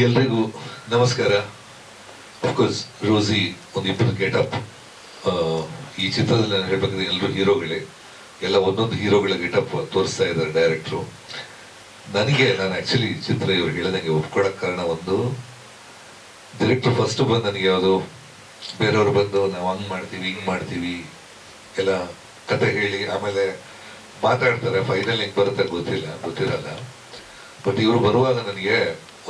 ಎಲ್ರಿಗೂ ನಮಸ್ಕಾರ. ಅಫ್ಕೋರ್ಸ್ ರೋಸಿ ಒಂದು ಇಬ್ಬರು ಗೆಟಪ್ ಈ ಚಿತ್ರದಲ್ಲಿ ನಾನು ಹೇಳ್ಬೇಕಂದ್ರೆ ಎಲ್ಲರೂ ಹೀರೋಗಳೇ. ಎಲ್ಲ ಒಂದೊಂದು ಹೀರೋಗಳ ಗೆಟಪ್ ತೋರಿಸ್ತಾ ಇದ್ದಾರೆ ಡೈರೆಕ್ಟ್ರು ನನಗೆ, ನಾನು ಆ್ಯಕ್ಚುಲಿ ಚಿತ್ರ ಇವ್ರು ಹೇಳಿದಂಗೆ ಒಪ್ಕೊಳ್ಳೋಕೆ ಕಾರಣ ಒಂದು ಡೈರೆಕ್ಟರ್ ಫಸ್ಟ್ ಬಂದು ನನಗೆ ಯಾವುದು? ಬೇರೆಯವ್ರು ಬಂದು, ನಾವು ಹಂಗೆ ಮಾಡ್ತೀವಿ, ಹಿಂಗ್ ಮಾಡ್ತೀವಿ. ಎಲ್ಲ ಕತೆ ಹೇಳಿ, ಆಮೇಲೆ ಮಾತಾಡ್ತಾರೆ. ಫೈನಲ್ ಹೆಂಗೆ ಬರುತ್ತೆ ಗೊತ್ತಿಲ್ಲ, ಗೊತ್ತಿರಲ್ಲ. ಬಟ್ ಇವರು ಬರುವಾಗ ನನಗೆ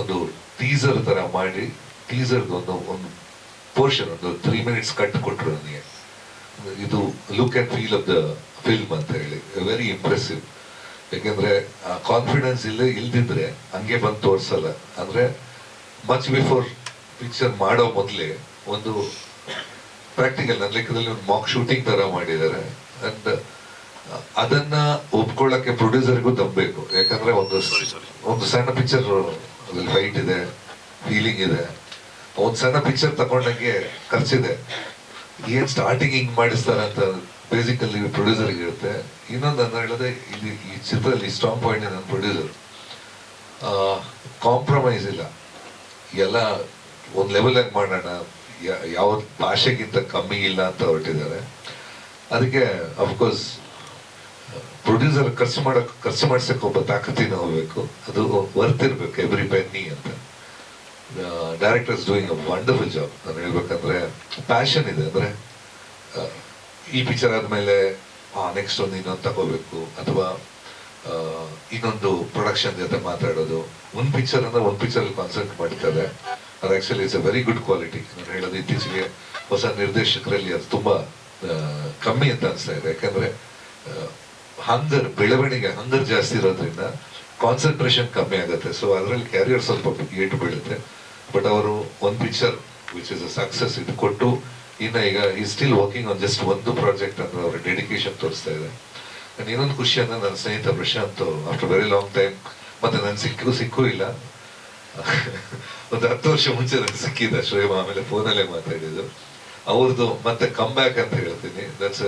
ಒಂದು ಟೀಸರ್ ತರ ಮಾಡಿ ಟೀಸರ್ ಒಂದು ಒಂದು ಪೋರ್ಷನ್ ಒಂದು ತ್ರೀ ಮಿನಿಟ್ಸ್ ಕಟ್ ಕೊಟ್ರು ನನಗೆ ಇದು look and feel of the film ಅಂತ ಹೇಳಿ. ವೆರಿ ಇಂಪ್ರೆಸಿವ್ ಯಾಕೆಂದ್ರೆ ಕಾನ್ಫಿಡೆನ್ಸ್ ಇಲ್ಲ ಇಲ್ದಿದ್ರೆ ಹಂಗೆ ಬಂದು ತೋರ್ಸಲ್ಲ. ಅಂದ್ರೆ ಮಚ್ ಬಿಫೋರ್ ಪಿಕ್ಚರ್ ಮಾಡೋ ಮೊದಲೇ ಒಂದು ಪ್ರಾಕ್ಟಿಕಲ್ ನನ್ನ ಲೆಕ್ಕದಲ್ಲಿ ಒಂದು ಮಾಕ್ ಶೂಟಿಂಗ್ ತರ ಮಾಡಿದ್ದಾರೆ. ಅಂಡ್ ಅದನ್ನ ಒಪ್ಕೊಳ್ಳಕ್ಕೆ ಪ್ರೊಡ್ಯೂಸರ್ಗೂ ತಪ್ಪಬೇಕು ಯಾಕಂದ್ರೆ ಒಂದು ಒಂದು ಸಣ್ಣ ಪಿಕ್ಚರ್ ಅದ್ರಲ್ಲಿ ಫೈಟ್ ಇದೆ ಫೀಲಿಂಗ್ ಇದೆ. ಒಂದು ಸಣ್ಣ ಪಿಕ್ಚರ್ ತಗೊಂಡಂಗೆ ಖರ್ಚಿದೆ ಏನ್ ಸ್ಟಾರ್ಟಿಂಗ್ ಹಿಂಗ್ ಮಾಡಿಸ್ತಾರೆ ಅಂತ ಬೇಸಿಕಲ್ಲಿ ಪ್ರೊಡ್ಯೂಸರ್ಗೆ ಇರುತ್ತೆ ಇನ್ನೊಂದು ಅಂತ ಹೇಳಿದ್ರೆ ಇಲ್ಲಿ ಈ ಚಿತ್ರದಲ್ಲಿ ಸ್ಟ್ರಾಂಗ್ ಪಾಯಿಂಟ್ ನನ್ನ ಪ್ರೊಡ್ಯೂಸರ್ ಕಾಂಪ್ರಮೈಸ್ ಇಲ್ಲ. ಎಲ್ಲ ಒಂದ್ ಲೆವೆಲ್ ಆಗಿ ಮಾಡೋಣ. ಯಾವ ಭಾಷೆಗಿಂತ ಕಮ್ಮಿ ಇಲ್ಲ ಅಂತ ಹೊರಟಿದ್ದಾರೆ. ಅದಕ್ಕೆ ಅಫ್ಕೋರ್ಸ್ ಪ್ರೊಡ್ಯೂಸರ್ ಖರ್ಚು ಮಾಡಕ್, ಖರ್ಚು ಮಾಡಿಸಕ್ಕೆ ಒಬ್ಬ ತಾಕತ್ತಿನ ಹೋಗ್ಬೇಕು ಅದು ವರ್ತ್ ಇರ್ಬೇಕು ಎವ್ರಿ ಪೆನ್ನಿ ಅಂತ. Directors doing a wonderful job ನಾನು ಹೇಳ್ಬೇಕಂದ್ರೆ ಪ್ಯಾಷನ್ ಇದೆ. ಅಂದ್ರೆ ಈ ಪಿಕ್ಚರ್ ಆದ್ಮೇಲೆ ನೆಕ್ಸ್ಟ್ ಒಂದು ಇನ್ನೊಂದು ತಗೋಬೇಕು. ಅಥವಾ ಇನ್ನೊಂದು ಪ್ರೊಡಕ್ಷನ್ ಜೊತೆ ಮಾತಾಡೋದು. ಒಂದ್ ಪಿಕ್ಚರ್ ಅಂದ್ರೆ ಒಂದ್ ಪಿಕ್ಚರ್ ಕಾನ್ಸಂಟ್ರೇಟ್ ಮಾಡ್ತಾರೆ. ಅದು actually it's a very good quality ನಾನು ಹೇಳೋದು ಇತ್ತೀಚೆಗೆ ಹೊಸ ನಿರ್ದೇಶಕರಲ್ಲಿ ಅದು ತುಂಬಾ ಕಮ್ಮಿ ಅಂತ ಅನಿಸ್ತಾ ಇದೆ. ಯಾಕಂದ್ರೆ ಹಂಗರ್ ಬೆಳವಣಿಗೆ, ಹಂಗರ್ ಜಾಸ್ತಿ ಇರೋದ್ರಿಂದ ಕಾನ್ಸಂಟ್ರೇಷನ್ ಕಮ್ಮಿ ಆಗುತ್ತೆ. ಸೊ ಅದರಲ್ಲಿ ಕ್ಯಾರಿಯರ್ ಸ್ವಲ್ಪ ಏಟು ಬೀಳುತ್ತೆ. ಬಟ್ ಅವರು ಒಂದು picture which is a success ಇದು ಕೊಟ್ಟು ಇನ್ನ ಈಗ ಈ ಸ್ಟಿಲ್ ವರ್ಕಿಂಗ್ ಆನ್ ಜಸ್ಟ್ ಒಂದು ಪ್ರಾಜೆಕ್ಟ್ ಅಂದ್ರೆ ಅವರ ಡೆಡಿಕೇಶನ್ ತೋರಿಸ್ತಾ ಇದೆ. ನಾನು ಇನ್ನೊಂದು ಖುಷಿ ಅಂದ್ರೆ ನನ್ನ ಸ್ನೇಹಿತ Prashanth after very long time ಮತ್ತೆ ನನ್ ಸಿಕ್ಕೂ ಸಿಕ್ಕೂ ಇಲ್ಲ. ಒಂದು ಹತ್ತು ವರ್ಷ ಮುಂಚೆ ನನಗೆ ಸಿಕ್ಕಿದ್ದ ಶ್ರೇಮ ಆಮೇಲೆ ಫೋನಲ್ಲೇ ಮಾತಾಡಿದ್ದು. ಅವ್ರದ್ದು ಮತ್ತೆ ಕಮ್ ಬ್ಯಾಕ್ ಅಂತ ಹೇಳ್ತೀನಿ. That's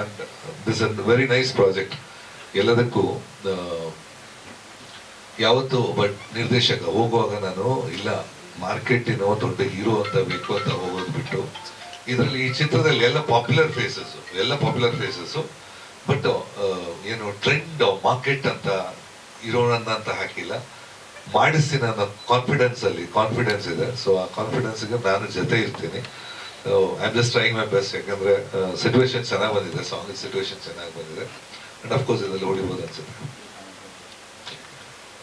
and this a very nice project ಎಲ್ಲದಕ್ಕೂ ಯಾವತ್ತು ಒಬ್ಬ ನಿರ್ದೇಶಕ ಹೋಗುವಾಗ ನಾನು, ಇಲ್ಲ, ಮಾರ್ಕೆಟಿನ ದೊಡ್ಡ ಹೀರೋ ಅಂತ ಬೇಕು ಅಂತ ಹೋಗೋದು ಬಿಟ್ಟು, ಇದರಲ್ಲಿ ಈ ಚಿತ್ರದಲ್ಲಿ ಎಲ್ಲ ಪಾಪ್ಯುಲರ್ ಫೇಸಸ್ ಎಲ್ಲ ಪಾಪ್ಯುಲರ್ ಫೇಸಸ್ ಬಟ್ ಏನು ಟ್ರೆಂಡ್ ಮಾರ್ಕೆಟ್ ಅಂತ ಇರೋಣ ಅಂತ ಹಾಕಿಲ್ಲ. ಮಾಡಿಸ್ತೀನಿ ಅನ್ನೋ ಕಾನ್ಫಿಡೆನ್ಸ್ ಅಲ್ಲಿ ಕಾನ್ಫಿಡೆನ್ಸ್ ಇದೆ. ಸೊ ಆ ಕಾನ್ಫಿಡೆನ್ಸ್ಗೆ ನಾನು ಜೊತೆ ಇರ್ತೀನಿ. I am just trying my best ಯಾಕಂದ್ರೆ ಸಿಚುವೇಶನ್ ಚೆನ್ನಾಗಿ ಬಂದಿದೆ ಸಾಂಗ್ ಸಿಚುವೇಶನ್ ಚೆನ್ನಾಗಿ ಬಂದಿದೆ. ಅಂಡ್ ಅಫ್ಕೋರ್ಸ್ ಇದರಲ್ಲಿ ಹೊಡಿಬೋದು ಅನ್ಸುತ್ತೆ.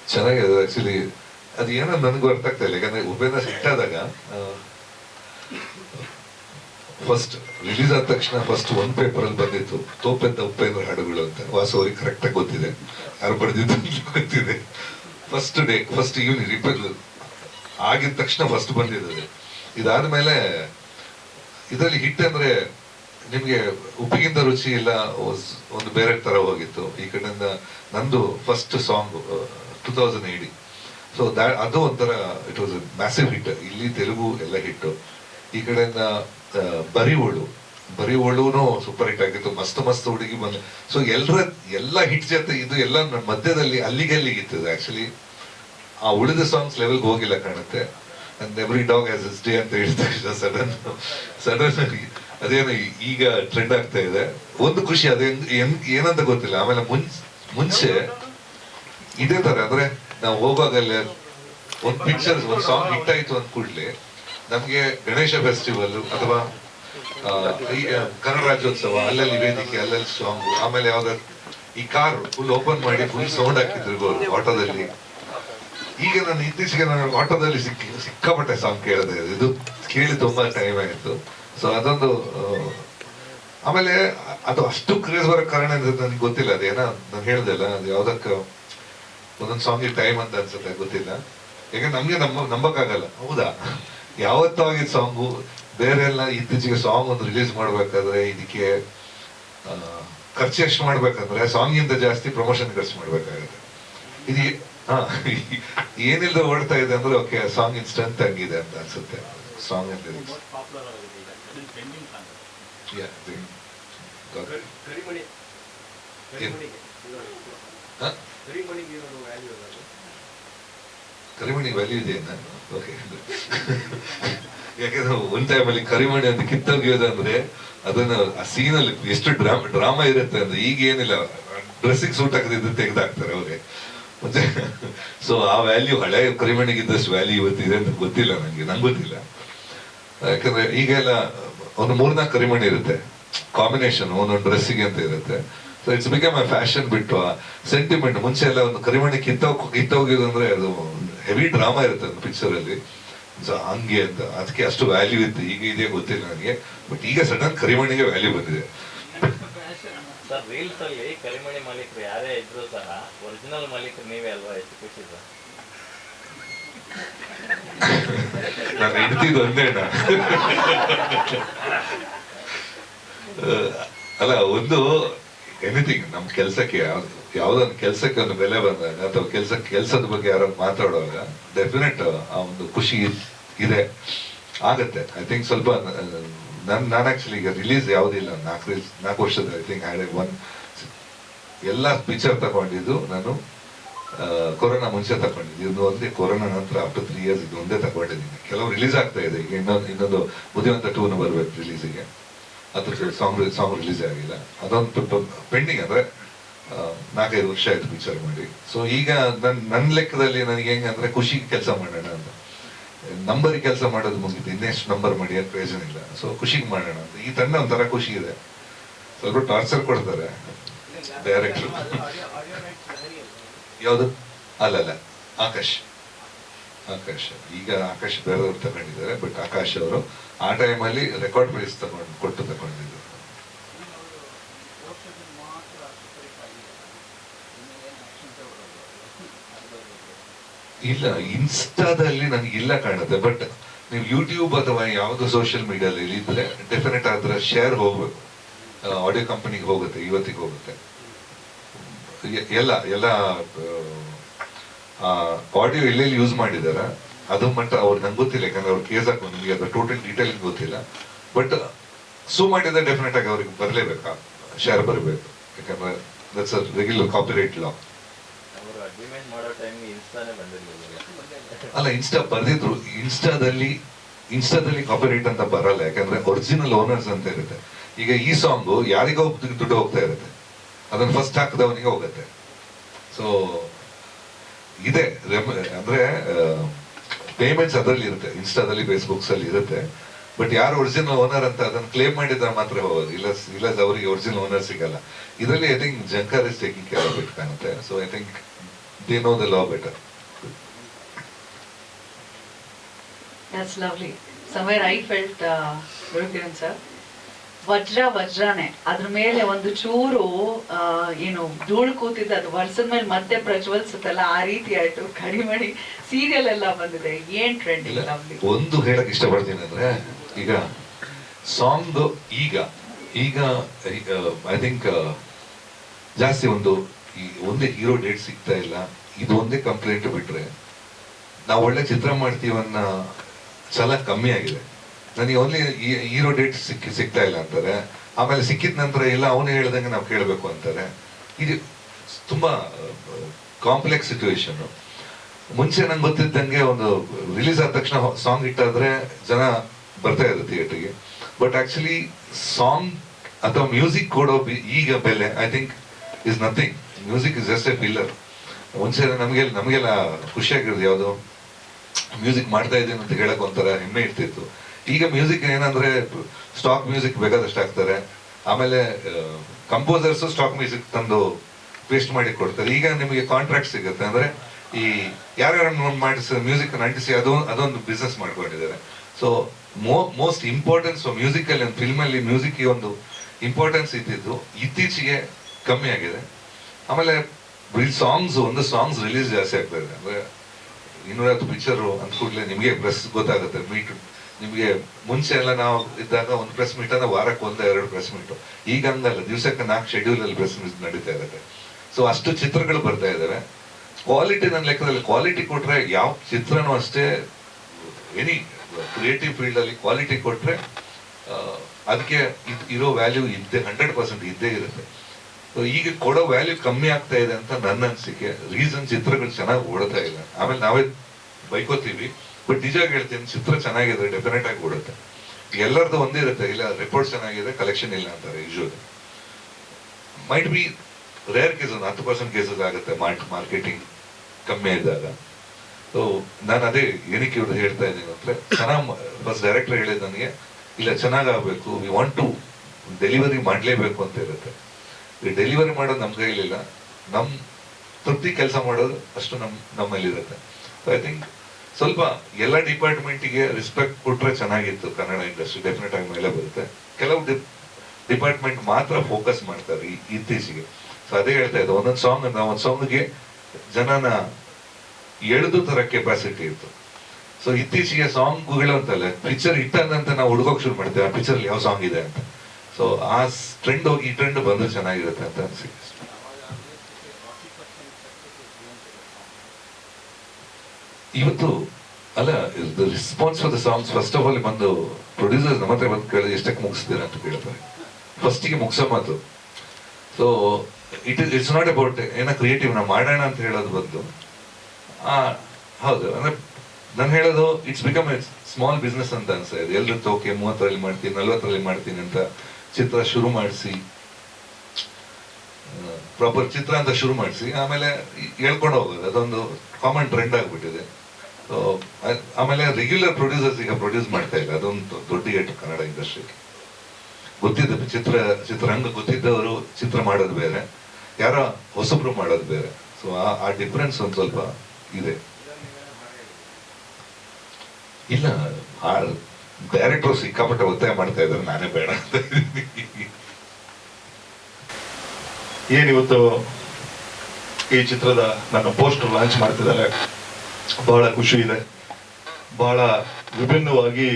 ಚೆನ್ನಾಗಿದೆ ಆಕ್ಚುಲಿ ಅದು ಏನೋ ನನಗೂ ಅರ್ಥ ಆಗ್ತಾ ಇಲ್ಲ. ಯಾಕಂದ್ರೆ, ಉಪೇಂದ್ರ ಆದಾಗ ಫಸ್ಟ್ ರಿಲೀಸ್ ಆದ ತಕ್ಷಣ ಫಸ್ಟ್ ಒನ್ ಪೇಪರ್ ಅಲ್ಲಿ ಬಂದಿತ್ತು, ತೋಪೆದ್ದ ಉಪೇಂದ್ರ ಹಾಡುಗಳು ಅಂತ. ವಾಸು ಅವ್ರಿಗೆ ಕರೆಕ್ಟ್ ಆಗಿ ಗೊತ್ತಿದೆ. ಯಾರು ಬರೆದಿದ್ದು ಗೊತ್ತಿದೆ. First day first evening repair ಆಗಿದ ತಕ್ಷಣ ಫಸ್ಟ್ ಬಂದಿದೆ ಇದಾದ್ಮೇಲೆ ಇದರಲ್ಲಿ ಹಿಟ್ ಅಂದ್ರೆ ನಿಮ್ಗೆ ಉಪ್ಪಿಗಿಂತ ರುಚಿ ಇಲ್ಲ ಒಂದು ಬೇರೆ ತರ ಹೋಗಿತ್ತು. ಈ ಕಡೆಯಿಂದ ನಂದು first song two thousand eight so ಅದು ಒಂಥರ ಇಟ್ ವಾಸ್ ಮ್ಯಾಸಿವ್ ಹಿಟ್ ಇಲ್ಲಿ ತೆಲುಗು ಎಲ್ಲ ಹಿಟ್ಟು ಈ ಕಡೆಯಿಂದ ಬರಿ ಒಳು ಬರಿ ಸೂಪರ್ ಹಿಟ್ ಆಗಿತ್ತು. ಮಸ್ತ್ ಮಸ್ತ್ ಹುಡುಗಿ ಬಂದು ಸೊ ಎಲ್ಲರ ಎಲ್ಲ ಹಿಟ್ ಜೊತೆ ಇದು ಎಲ್ಲ ಮಧ್ಯದಲ್ಲಿ ಅಲ್ಲಿಗೆ ಇತ್ತು. ಆಕ್ಚುಲಿ ಆ ಉಳಿದ ಸಾಂಗ್ಸ್ ಲೆವೆಲ್ಗೆ ಹೋಗಿಲ್ಲ ಕಾಣುತ್ತೆ. And every dog has his day ಅಂತ ಹೇಳ್ತಾ ಸಡನ್. ಸಡನ್ ಅದೇನು ಈಗ ಟ್ರೆಂಡ್ ಆಗ್ತಾ ಇದೆ. ಒಂದು ಖುಷಿ ಅದೇ ಏನಂತ ಗೊತ್ತಿಲ್ಲ. ಆಮೇಲೆ ಮುಂಚೆ ಇದೇ ತರ ಅಂದ್ರೆ ನಾವು ಹೋಗುವಾಗಲ್ಲ ಒಂದ್ ಪಿಕ್ಚರ್ ಒಂದ್ ಸಾಂಗ್ ಹಿಟ್ ಆಯ್ತು ಅಂದ ಕೂಡ್ಲಿ ನಮ್ಗೆ ಗಣೇಶ ಫೆಸ್ಟಿವಲ್ ಅಥವಾ ಕನ್ನಡ ರಾಜ್ಯೋತ್ಸವ, ಅಲ್ಲಲ್ಲಿ ವೇದಿಕೆ, ಅಲ್ಲಲ್ಲಿ ಸಾಂಗ್ ಆಮೇಲೆ ಯಾವ್ದಾದ್ರು ಈ ಕಾರ್ ಫುಲ್ ಓಪನ್ ಮಾಡಿ ಫುಲ್ ಸೌಂಡ್ ಹಾಕಿದ್ರು ಆಟೋದಲ್ಲಿ ಈಗ ನಾನು ಇತ್ತೀಚೆಗೆ ನಾನು ಆಟೋದಲ್ಲಿ ಸಿಕ್ಕಿ ಸಿಕ್ಕಾಪಟ್ಟೆ ಸಾಂಗ್ ಕೇಳಿದೆ. ಇದು ಕೇಳಿ ತುಂಬಾ ಟೈಮ್ ಆಯ್ತು. ಸೊ ಅದೊಂದು ಆಮೇಲೆ ಅದು ಅಷ್ಟು ಕ್ರೇಜ್ ಬರೋ ಕಾರಣ ನನಗೆ ಗೊತ್ತಿಲ್ಲ. ಅದೇನ ನಾನು ಹೇಳ್ದೆ ಅಲ್ಲ, ಅದು ಯಾವ್ದಕ್ಕ ಒಂದೊಂದು ಸಾಂಗ್ ಟೈಮ್ ಅಂತ ಅನ್ಸುತ್ತೆ, ಗೊತ್ತಿಲ್ಲ. ಯಾಕಂದ್ರೆ ನಮ್ಗೆ ನಂಬ, ನಂಬಕ್ಕಾಗಲ್ಲ. ಹೌದಾ? ಯಾವತ್ತೂ ಆಗಿದ್ ಸಾಂಗು ಬೇರೆ ಎಲ್ಲ ಇತ್ತೀಚೆಗೆ ಸಾಂಗ್ ಒಂದು ರಿಲೀಸ್ ಮಾಡ್ಬೇಕಾದ್ರೆ ಇದಕ್ಕೆ ಖರ್ಚು ಎಷ್ಟು ಮಾಡ್ಬೇಕಂದ್ರೆ ಸಾಂಗಿಂದ ಜಾಸ್ತಿ ಪ್ರಮೋಷನ್ ಖರ್ಚು ಮಾಡ್ಬೇಕಾಗುತ್ತೆ. ಇದು ಏನಿಲ್ಲದೆ ಓಡ್ತಾ ಇದೆ ಅಂದ್ರೆ ಓಕೆ ಸಾಂಗ್ ಇನ್ ಸ್ಟ್ರೆಂತ್ ಹಂಗಿದೆ ಅಂತ ಅನ್ಸುತ್ತೆ. ಸಾಂಗ್ ಅಂತ ಲಿರಿಕ್ಸ್ ಆಗಿದೆ ಕರಿಮಣಿ. ವ್ಯಾಲ್ಯೂ ಇದೆ ಓಕೆ ಯಾಕಂದ್ರೆ ಒಂದ್ ಟೈಮಲ್ಲಿ ಕರಿಮಣಿ ಅಂತ ಕಿತ್ತೋಗಿಯೋದಂದ್ರೆ ಅದನ್ನ ಆ ಸೀನಲ್ಲಿ ಎಷ್ಟು ಡ್ರಾಮಾ ಡ್ರಾಮಾ ಇರುತ್ತೆ ಅಂದ್ರೆ ಈಗ ಏನಿಲ್ಲ. ಡ್ರೆಸ್ಸಿಗೆ ಸೂಟ್ ಹಾಕದಿದ್ದು ತೆಗೆದಾಕ್ತಾರೆ ಅವ್ರಿಗೆ. ಮತ್ತೆ ಸೊ ಆ ವ್ಯಾಲ್ಯೂ ಹಳೆ ಕರಿಮಣಿಗಿದ್ದಷ್ಟು ವ್ಯಾಲ್ಯೂ ಇವತ್ತಿದೆ ಅಂತ ಗೊತ್ತಿಲ್ಲ ನಂಗೆ ನಂಗೆ ಗೊತ್ತಿಲ್ಲ. ಯಾಕಂದ್ರೆ ಈಗೆಲ್ಲ ಒಂದು ಮೂರ್ನಾಲ್ಕು ಕರಿಮಣಿ ಇರುತ್ತೆ. ಕಾಂಬಿನೇಷನ್ ಒಂದೊಂದು ಡ್ರೆಸ್ಸಿಗೆ ಅಂತ ಇರುತ್ತೆ. So it's become a fashion ಬಿಟ್ಟು ಆ ಸೆಂಟಿಮೆಂಟ್ ಮುಂಚೆ ಎಲ್ಲ ಒಂದು ಕರಿಮಣಿ ಕಿತ್ತ, ಕಿತ್ತೋಗಿದ್ದು ಅಂದ್ರೆ ಅದು ಹೆವಿ ಡ್ರಾಮಾ ಇರುತ್ತೆ ಅದು ಪಿಕ್ಚರ್ ಅಲ್ಲಿ. ಸೊ ಹಂಗೆ ಅಂತ, ಅದಕ್ಕೆ ಅಷ್ಟು ವ್ಯಾಲ್ಯೂ ಇತ್ತು, ಈಗ ಇದೆಯಾ ಗೊತ್ತಿಲ್ಲ ನನಗೆ. ಬಟ್ ಈಗ ಸಡನ್ ಕರಿಮಣಿಗೆ ವ್ಯಾಲ್ಯೂ ಬಂದಿದೆ. ಸರ್ ರೀಲ್ಸ್ ಅಲ್ಲಿ ಕರಿಮಣಿ ಮಾಲೀಕರು ಯಾರೇ ಇದ್ರು ಸಹ ಒರಿಜಿನಲ್ ಮಾಲೀಕರು ನೀವೇ ಅಲ್ವಾ ಎಷ್ಟು ಖುಷಿ ಸರ್ ಅಲ್ಲ, ಒಂದು ಎನಿಥಿಂಗ್ ನಮ್ ಕೆಲ್ಸಕ್ಕೆ, ಯಾವ್ದು, ಯಾವ್ದೊಂದು ಕೆಲ್ಸಕ್ಕೆ ಒಂದು ಬೆಲೆ ಬಂದಾಗ ಅಥವಾ ಕೆಲ್ಸ, ಕೆಲ್ಸದ ಬಗ್ಗೆ ಯಾರೋ ಮಾತಾಡುವಾಗ ಡೆಫಿನೆಟ್ ಆ ಒಂದು ಖುಷಿ ಇದೆ. ಆಗತ್ತೆ. ಐ ಥಿಂಕ್ ಸ್ವಲ್ಪ ನನ್, ನಾನು ಆಕ್ಚುಲಿ ಈಗ ರಿಲೀಸ್ ಯಾವುದಿಲ್ಲ, ನಾಲ್ಕು ನಾಲ್ಕು ವರ್ಷದ ಐ ಥಿಂಕ್ ಹ್ಯಾಡ್ ಒನ್ ಎಲ್ಲ ಪಿಕ್ಚರ್ ತಗೊಂಡಿದ್ದು ನಾನು ಕೊರೋನಾ ಮುಂಚೆ ತಗೊಂಡಿದ್ದು. ಇದು ಒಂದೇ ಕೊರೋನಾ ನಂತರ ಆಫ್ಟರ್ ತ್ರೀ ಇಯರ್ಸ್ ಇದು ಒಂದೇ ತಗೊಂಡಿದ್ದೀನಿ. ಕೆಲವು ರಿಲೀಸ್ ಆಗ್ತಾ ಇದೆ. ಈಗ ಇನ್ನೊಂದು ಇನ್ನೊಂದು ಬುದ್ಧಿವಂತ ಟೂನ ಬರಬೇಕು ರಿಲೀಸಿಗೆ ಅದ್ರ ಸಾಂಗ್ ಸಾಂಗ್ ರಿಲೀಸ್ ಆಗಿಲ್ಲ. ಅದೊಂದು ಪೆಂಡಿಂಗ್ ಅಂದರೆ ನಾಲ್ಕೈದು ವರ್ಷ ಆಯ್ತು ಪಿಕ್ಚರ್ ಮಾಡಿ. ಸೊ ಈಗ ನನ್ನ ನನ್ನ ಲೆಕ್ಕದಲ್ಲಿ ನನಗೆ ಹೆಂಗೆ ಅಂದರೆ ಖುಷಿ ಕೆಲಸ ಮಾಡೋಣ ಅಂತ. ನಂಬರಿಗೆ ಕೆಲಸ ಮಾಡೋದು ಮುಗಿತು. ಇನ್ನೆಷ್ಟು ನಂಬರ್ ಮಾಡಿ ಅಂತ ಪ್ರಯೋಜನ ಇಲ್ಲ. ಸೊ ಖುಷಿಗೆ ಮಾಡೋಣ ಅಂತ. ಈ ತಂಡ ಒಂಥರ ಖುಷಿ ಇದೆ. ಸ್ವಲ್ಪ ಟಾರ್ಚರ್ ಕೊಡ್ತಾರೆ. ಡೈರೆಕ್ಟರ್ ಯಾವುದು? ಅಲ್ಲಲ್ಲ ಆಕಾಶ್. ಆಕಾಶ್. ಈಗ ಆಕಾಶ್ ಬೇರೆಯವ್ರು ತಗೊಂಡಿದ್ದಾರೆ ಬಟ್ ಆಕಾಶ್ ಅವರು ಆ ಟೈಮಲ್ಲಿ ರೆಕಾರ್ಡ್ ಪ್ರೈಸ್ ತಗೊಂಡು ಕೊಟ್ಟು ಇಲ್ಲ ಇನ್ಸ್ಟಾದಲ್ಲಿ ನನಗೆ ಇಲ್ಲ ಕಾಣುತ್ತೆ ಬಟ್ ನೀವು ಯೂಟ್ಯೂಬ್ ಅಥವಾ ಯಾವುದು ಸೋಷಿಯಲ್ ಮೀಡಿಯಾದಲ್ಲಿ ಇದ್ರೆ ಡೆಫಿನೆಟ್ ಆದ್ರೆ ಶೇರ್ ಹೋಗ್ಬೇಕು ಆಡಿಯೋ ಕಂಪನಿಗೆ ಹೋಗುತ್ತೆ, ಇವತ್ತಿಗೆ ಹೋಗುತ್ತೆ. ಎಲ್ಲ ಎಲ್ಲ ಆಡಿಯೋ ಎಲ್ಲೆಲ್ಲಿ ಯೂಸ್ ಮಾಡಿದಾರ, ಅದು ಮಟ್ಟ ಅವ್ರು ನಂಗೆ ಗೊತ್ತಿಲ್ಲ, ಯಾಕಂದ್ರೆ ಅವ್ರು ಕೇಸ್ ಹಾಕೋ ನಿಮಗೆ ಅದು ಟೋಟಲ್ ಡೀಟೇಲ್ ಗೊತ್ತಿಲ್ಲ. ಬಟ್ ಸೂ ಮಾಡಿದ್ರೆ ಡೆಫಿನೆಟ್ ಆಗಿ ಅವ್ರಿಗೆ ಬರಲೇಬೇಕಾ ಶೇರ್ ಬರಬೇಕು. ಯಾಕಂದ್ರೆ that's a regular copyright law ಅವರು ಅಗ್ರಿಮೆಂಟ್ ಮಾಡೋ ಟೈಮ್ಗೆ ಇನ್ಸ್ಟಾನೇ ಬಂದಿರಲಿಲ್ಲ ಅಲ್ಲ ಇನ್ಸ್ಟಾ ಬರ್ದಿದ್ರು ಇನ್ಸ್ಟಾದಲ್ಲಿ ಇನ್ಸ್ಟಾದಲ್ಲಿ ಕಾಪಿರೈಟ್ ಅಂತ ಬರಲ್ಲ. ಯಾಕಂದ್ರೆ ಒರಿಜಿನಲ್ ಓನರ್ಸ್ ಅಂತ ಇರುತ್ತೆ. ಈಗ ಈ ಸಾಂಗು ಯಾರಿಗೋ ದುಡ್ಡು ಹೋಗ್ತಾ ಇರುತ್ತೆ. ಅದನ್ನ ಫಸ್ಟ್ ಹಾಕಿದವನಿಗೆ ಹೋಗುತ್ತೆ. ಸೊ ಇದೆ. ಅಂದ್ರೆ ಪೇಮೆಂಟ್ಸ್ ಅದರಲ್ಲಿ ಇರುತ್ತೆ. ಇನ್ಸ್ಟಾದಲ್ಲಿ ಫೇಸ್ಬುಕ್ಸ್ ಅಲ್ಲಿ ಇರುತ್ತೆ. ಬಟ್ ಯಾರು ಒರಿಜಿನಲ್ ಓನರ್ ಅಂತ ಅದನ್ನ ಕ್ಲೇಮ್ ಮಾಡಿದ್ರೆ ಮಾತ್ರ ಹೋಗೋದು ಇಲ್ಲ ಇಲ್ಲ, ಅವರಿಗೆ ಒರಿಜಿನಲ್ ಓನರ್ ಸಿಗಲ್ಲ. ಇದರಲ್ಲಿ I think Jhankar is taking care of it ಕಾಣುತ್ತೆ. So I think they know the law better. That's lovely. Somewhere I felt, uh, Gurukiran sir, ವಜ್ರ ವಜ್ರನೇ. ಅದ್ರ ಮೇಲೆ ಒಂದು ಚೂರು ಏನು ಧೂಳು ಕೂತಿದ್ದ ಅದು ವರ್ಷದ ಮೇಲೆ ಮತ್ತೆ ಪ್ರಜ್ವಲಿಸುತ್ತಲ್ಲ ಆ ರೀತಿ ಆಯ್ತು. ಕಡಿಮಣಿ ಸೀರಿಯಲ್ ಎಲ್ಲ ಬಂದಿದೆ. ಏನ್ ಟ್ರೆಂಡ್ ಇಲ್ಲ ಒಂದು ಹೇಳಕ್ ಇಷ್ಟಪಡ್ತೀನಿ ಅಂದ್ರೆ ಈಗ ಸಾಂಗ್ ಈಗ ಈಗ ಐ ಥಿಂಕ್ ಜಾಸ್ತಿ ಒಂದು ಈ ಒಂದೇ ಹೀರೋ ಡೇಟ್ ಸಿಗ್ತಾ ಇಲ್ಲ. ಇದು ಒಂದೇ ಕಂಪ್ಲೇಂಟ್ ಬಿಟ್ರೆ ನಾವು ಒಳ್ಳೆ ಚಿತ್ರ ಮಾಡ್ತೀವನ್ನ ಛಲ ಕಮ್ಮಿ ಆಗಿದೆ. ನನಗೆ ಓನ್ಲಿ ಹೀರೋ ಡೇಟ್ ಸಿಕ್ಕಿ ಸಿಗ್ತಾ ಇಲ್ಲ ಅಂತಾರೆ. ಆಮೇಲೆ ಸಿಕ್ಕಿದ ನಂತರ ಎಲ್ಲ ಅವನು ಹೇಳ್ದಂಗೆ ನಾವು ಕೇಳಬೇಕು ಅಂತಾರೆ. ಇದು ತುಂಬಾ ಕಾಂಪ್ಲೆಕ್ಸ್ ಸಿಚುವೇಶನ್ ಮುಂಚೆ ನಂಗೆ ಗೊತ್ತಿದ್ದಂಗೆ ಒಂದು ರಿಲೀಸ್ ಆದ ತಕ್ಷಣ ಸಾಂಗ್ ಇಟ್ಟಾದ್ರೆ ಜನ ಬರ್ತಾ ಇದ್ರು ಥಿಯೇಟರ್ಗೆ ಬಟ್ ಆಕ್ಚುಲಿ ಸಾಂಗ್ ಅಥವಾ ಮ್ಯೂಸಿಕ್ ಕೊಡೋ ಈಗ ಬೆಲೆ I think is nothing music is just a pillar ಒಂದ್ಸಲ ನಮಗೆ, ನಮಗೆಲ್ಲ ಖುಷಿಯಾಗಿರೋದು ಯಾವುದು? ಮ್ಯೂಸಿಕ್ ಮಾಡ್ತಾ ಇದ್ದೀನಿ ಅಂತ ಹೇಳಕ್ ಒಂಥರ ಹೆಮ್ಮೆ ಇರ್ತಿತ್ತು. ಈಗ ಮ್ಯೂಸಿಕ್ ಏನಂದ್ರೆ ಸ್ಟಾಕ್ ಮ್ಯೂಸಿಕ್ ಬೇಕಾದಷ್ಟು ಹಾಕ್ತಾರೆ. ಆಮೇಲೆ ಕಂಪೋಸರ್ಸ್ ಸ್ಟಾಕ್ ಮ್ಯೂಸಿಕ್ ತಂದು ಪೇಸ್ಟ್ ಮಾಡಿ ಕೊಡ್ತಾರೆ. ಈಗ ನಿಮಗೆ ಕಾಂಟ್ರಾಕ್ಟ್ ಸಿಗುತ್ತೆ ಅಂದ್ರೆ, ಈ ಯಾರ್ಯಾರು ಮಾಡಿಸಿ ಮ್ಯೂಸಿಕ್ ಅಂಟಿಸಿ, ಅದು, ಅದೊಂದು ಬಿಸ್ನೆಸ್ ಮಾಡ್ಕೊಂಡಿದ್ದಾರೆ. ಸೊ ಮೋ ಮೋಸ್ಟ್ ಇಂಪಾರ್ಟೆನ್ಸ್ ಮ್ಯೂಸಿಕಲ್ಲಿ ಒಂದು ಫಿಲ್ಮ್ ಅಲ್ಲಿ ಮ್ಯೂಸಿಕ್ ಒಂದು ಇಂಪಾರ್ಟೆನ್ಸ್ ಇದ್ದಿದ್ದು ಇತ್ತೀಚೆಗೆ ಕಮ್ಮಿ ಆಗಿದೆ. ಆಮೇಲೆ ಸಾಂಗ್ಸ್ ಒಂದು ಸಾಂಗ್ಸ್ ರಿಲೀಸ್ ಜಾಸ್ತಿ ಆಗ್ತಾ ಇದೆ. ಅಂದ್ರೆ ಇನ್ನೂರೈವತ್ತು ಪಿಕ್ಚರು ಅಂದ ಕೂಡಲೇ ನಿಮಗೆ ಪ್ರೆಸ್ ಗೊತ್ತಾಗುತ್ತೆ. ಮೀಟ್ ನಿಮಗೆ ಮುಂಚೆ ಎಲ್ಲ ನಾವು ಇದ್ದಾಗ ಒಂದು ಪ್ರೆಸ್ ಮೀಟ್ ಅಂದ್ರೆ ವಾರಕ್ಕೆ ಒಂದು ಎರಡು ಪ್ರೆಸ್ ಮೀಟ್ ಈಗ ಹಂಗಲ್ಲ. ದಿವಸಕ್ಕೆ ನಾಲ್ಕು ಶೆಡ್ಯೂಲ್ ಅಲ್ಲಿ ಪ್ರೆಸ್ ಮೀಟ್ ನಡೀತಾ ಇರುತ್ತೆ. ಸೊ ಅಷ್ಟು ಚಿತ್ರಗಳು ಬರ್ತಾ ಇದ್ದಾವೆ ಕ್ವಾಲಿಟಿ ನನ್ನ ಲೆಕ್ಕದಲ್ಲಿ ಕ್ವಾಲಿಟಿ ಕೊಟ್ರೆ ಯಾವ ಚಿತ್ರನೂ ಅಷ್ಟೇ ಎನಿ ಕ್ರಿಯೇಟಿವ್ ಫೀಲ್ಡ್ ಅಲ್ಲಿ ಕ್ವಾಲಿಟಿ ಕೊಟ್ರೆ ಅದಕ್ಕೆ ಇರೋ ವ್ಯಾಲ್ಯೂ ಇದ್ದೇ ಹಂಡ್ರೆಡ್ ಪರ್ಸೆಂಟ್ ಇದ್ದೇ ಇರುತ್ತೆ. ಈಗ ಕೊಡೋ ವ್ಯಾಲ್ಯೂ ಕಮ್ಮಿ ಆಗ್ತಾ ಇದೆ ಅಂತ ನನ್ನ ಅನಿಸಿಕೆ. ರೀಸನ್ ಚಿತ್ರಗಳು ಚೆನ್ನಾಗಿ ಓಡತಾ ಇಲ್ಲ. ಆಮೇಲೆ ನಾವೇ ಬೈಕೋತೀವಿ ಬಟ್ ನಿಜ ಹೇಳ್ತೀನಿ, ಚಿತ್ರ ಚೆನ್ನಾಗಿದೆ ಡೆಫಿನೆಟ್ ಆಗಿ ಓಡುತ್ತೆ. ಎಲ್ಲರದ್ದು ಒಂದೇ ಇರುತ್ತೆ, ಇಲ್ಲ ರಿಪೋರ್ಟ್ ಚೆನ್ನಾಗಿದೆ ಕಲೆಕ್ಷನ್ ಇಲ್ಲ ಅಂತಾರೆ usually might be rare cases ಹತ್ತು ಪರ್ಸೆಂಟ್ ಕೇಸಸ್ ಆಗುತ್ತೆ ಮಾರ್ಕೆಟಿಂಗ್ ಕಮ್ಮಿ ಇದ್ದಾಗ ಸೊ ನಾನು ಅದೇ ಏನಕ್ಕೆ ಇವ್ರು ಹೇಳ್ತಾ ಇದ್ದೀನಿ ಅಂದ್ರೆ, ಚೆನ್ನಾಗಿ ಫಸ್ಟ್ ಡೈರೆಕ್ಟರ್ ಹೇಳಿದ ನನಗೆ, ಇಲ್ಲ ಚೆನ್ನಾಗಾಗಬೇಕು ವಿ ವಾಂಟ್ ಟು ಡೆಲಿವರಿ ಮಾಡಲೇಬೇಕು ಅಂತ ಇರುತ್ತೆ. ಈ ಡೆಲಿವರಿ ಮಾಡೋದು ನಮ್ಮ ಕೈಲಿಲ್ಲ. ನಮ್ಮ ತೃಪ್ತಿ ಕೆಲಸ ಮಾಡೋದು ಅಷ್ಟು ನಮ್, ನಮ್ಮಲ್ಲಿರುತ್ತೆ. ಸೊ ಐ ಥಿಂಕ್ ಸ್ವಲ್ಪ ಎಲ್ಲ ಡಿಪಾರ್ಟ್ಮೆಂಟಿಗೆ ರೆಸ್ಪೆಕ್ಟ್ ಕೊಟ್ರೆ ಚೆನ್ನಾಗಿತ್ತು ಕನ್ನಡ ಇಂಡಸ್ಟ್ರಿ ಡೆಫಿನೆಟ್ ಆಗಿ ಮೇಲೆ ಬರುತ್ತೆ. ಕೆಲವು ಡಿಪಾರ್ಟ್ಮೆಂಟ್ ಮಾತ್ರ ಫೋಕಸ್ ಮಾಡ್ತಾರೆ ಇತ್ತೀಚೆಗೆ. ಸೊ ಅದೇ ಹೇಳ್ತಾ ಇದ್ದೆ, ಒಂದೊಂದು ಸಾಂಗ್ ಅಂದ್ರೆ ಒಂದು ಸಾಂಗ್ಗೆ ಜನನ ಎಳೆದು ತರ ಕೆಪಾಸಿಟಿ ಇತ್ತು. ಸೊ ಇತ್ತೀಚೆಗೆ ಸಾಂಗ್ಗಳು ಅಂತಲ್ಲ ಪಿಕ್ಚರ್ ಅಂತ ನಾವು ಹುಡುಗೋಕ್ ಶುರು ಮಾಡ್ತೇವೆ, ಆ ಪಿಕ್ಚರ್ ಯಾವ ಸಾಂಗ್ ಇದೆ ಅಂತ. ಸೊ ಆ ಟ್ರೆಂಡ್ ಹೋಗಿ ಈ ಟ್ರೆಂಡ್ ಬಂದ್ರೆ ಚೆನ್ನಾಗಿರುತ್ತೆ ಅಂತ ಅನ್ಸಿದೆ. ಇವತ್ತು ಅಲ್ಲ response for the songs first of all ಬಂದು ಪ್ರೊಡ್ಯೂಸರ್ಸ್ ನಮ್ಮ ಹತ್ರ ಬಂದು ಕೇಳಿದ್ರೆ ಎಷ್ಟಕ್ಕೆ ಮುಗಿಸ್ತೀರಾ ಅಂತ ಕೇಳ್ತಾರೆ. ಫಸ್ಟಿಗೆ ಮುಗಿಸೋ ಮಾತು. So it is it's not about ಏನ ಕ್ರಿಯೇಟಿವ್ ನಾವು ಮಾಡೋಣ ಅಂತ ಹೇಳೋದು ಬಂದು. ಆ, ಹೌದು ಅಂದ್ರೆ ನಾನು ಹೇಳೋದು it's become a small business ಅಂತ ಅನ್ಸ್ತಾ ಇದೆ. ಎಲ್ಲರೂ ಓಕೆ ಮೂವತ್ತರಲ್ಲಿ ಮಾಡ್ತೀನಿ ನಲ್ವತ್ತರಲ್ಲಿ ಮಾಡ್ತೀನಿ ಅಂತ. ಚಿತ್ರ ಶುರು ಮಾಡಿಸಿ. ಪ್ರಾಪರ್ ಚಿತ್ರ ಅಂತ ಶುರು ಮಾಡಿಸಿ. ಆಮೇಲೆ ಹೇಳ್ಕೊಂಡು ಹೋಗೋದು. ಅದೊಂದು ಕಾಮನ್ ಟ್ರೆಂಡ್ ಆಗಿಬಿಟ್ಟಿದೆ. ಆಮೇಲೆ ರೆಗ್ಯುಲರ್ ಪ್ರೊಡ್ಯೂಸರ್ಸ್ ಈಗ ಪ್ರೊಡ್ಯೂಸ್ ಮಾಡ್ತಾ ಇಲ್ಲ. ಅದೊಂದು ದೊಡ್ಡ ಏಟು ಕನ್ನಡ ಇಂಡಸ್ಟ್ರಿಗೆ ಗೊತ್ತಿದ್ದ ಚಿತ್ರ, ಚಿತ್ರರಂಗ ಗೊತ್ತಿದ್ದವರು ಚಿತ್ರ ಮಾಡೋದು ಬೇರೆ. ಯಾರೋ ಹೊಸಬ್ರು ಮಾಡೋದು ಬೇರೆ. ಸೊ ಆ ಡಿಫ್ರೆನ್ಸ್ ಒಂದು ಸ್ವಲ್ಪ ಇದೆ. ಇಲ್ಲ ಡೈರೆಕ್ಟರ್ ಸಿಕ್ಕಾಪಟ್ಟೆ ಒತ್ತಾಯ ಮಾಡ್ತಾ ಇದ್ದಾರೆ, ನಾನೇ ಬೇಡ ಅಂತ ಇವತ್ತು ಈ ಚಿತ್ರದ ನನ್ನ ಪೋಸ್ಟರ್ ಲಾಂಚ್ ಮಾಡ್ತಿದ್ದಾರೆ? ಬಹಳ ಖುಷಿ ಇದೆ. ಬಹಳ ವಿಭಿನ್ನವಾಗಿ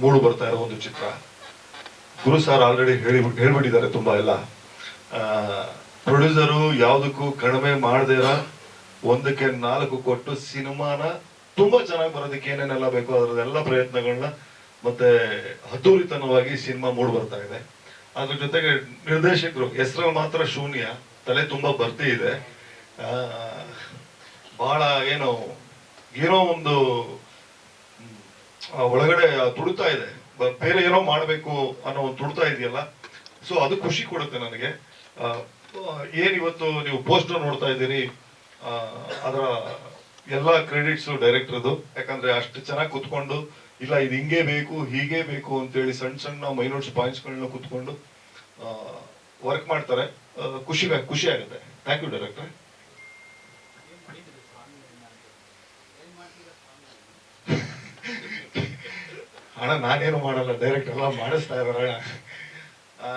ಮೂಡು ಬರ್ತಾ ಇರೋ ಒಂದು ಚಿತ್ರ. ಗುರು ಸಾರ್ ಆಲ್ರೆಡಿ ಹೇಳಿ ಹೇಳ್ಬಿಟ್ಟಿದ್ದಾರೆ ತುಂಬಾ ಎಲ್ಲ. ಪ್ರೊಡ್ಯೂಸರು ಯಾವುದಕ್ಕೂ ಕಡಿಮೆ ಮಾಡದಿರ ಒಂದಕ್ಕೆ ನಾಲ್ಕು ಕೊಟ್ಟು ಸಿನಿಮಾನ ತುಂಬಾ ಚೆನ್ನಾಗಿ ಬರೋದಕ್ಕೆ ಏನೇನೆಲ್ಲ ಬೇಕೋ ಅದರದೆಲ್ಲ ಪ್ರಯತ್ನಗಳನ್ನ ಮತ್ತೆ ಹತೋರಿತನವಾಗಿ ಸಿನಿಮಾ ಮೂಡ್ ಬರ್ತಾ ಇದೆ. ಅದ್ರ ಜೊತೆಗೆ ನಿರ್ದೇಶಕರು ಹೆಸರು ಮಾತ್ರ ಶೂನ್ಯ, ತಲೆ ತುಂಬಾ ಬರ್ತಿ ಇದೆ. ಬಹಳ ಏನು, ಏನೋ ಒಂದು ಒಳಗಡೆ ತುಡುತಾ ಇದೆ. ಬೇರೆ ಏನೋ ಮಾಡಬೇಕು ಅನ್ನೋ ಒಂದು ತುಡಿತಾ ಇದೆಯಲ್ಲ, ಸೊ ಅದು ಖುಷಿ ಕೊಡುತ್ತೆ ನನಗೆ. ಏನ್ ಇವತ್ತು ನೀವು ಪೋಸ್ಟರ್ ನೋಡ್ತಾ ಇದ್ದೀರಿ? ಅದರ ಎಲ್ಲ ಕ್ರೆಡಿಟ್ಸ್ ಡೈರೆಕ್ಟರ್ದು ಯಾಕಂದ್ರೆ ಅಷ್ಟು ಚೆನ್ನಾಗಿ ಕುತ್ಕೊಂಡು ಇಲ್ಲ ಇದು ಹಿಂಗೆ ಬೇಕು ಹೀಗೆ ಬೇಕು ಅಂತೇಳಿ ಸಣ್ಣ ಸಣ್ಣ ಮೈನೋಟ್ಸ್ ಪಾಯಿಂಟ್ಸ್ಗಳನ್ನ ಕುತ್ಕೊಂಡು ವರ್ಕ್ ಮಾಡ್ತಾರೆ. ಖುಷಿ ಖುಷಿ ಆಗುತ್ತೆ. ಥ್ಯಾಂಕ್ ಯು ಡೈರೆಕ್ಟರ್ ಅಣ್ಣ ನಾನೇನು ಮಾಡಲ್ಲ ಡೈರೆಕ್ಟ್ ಎಲ್ಲ ಮಾಡಿಸ್ತಾ ಇದಾರೆ ಆ,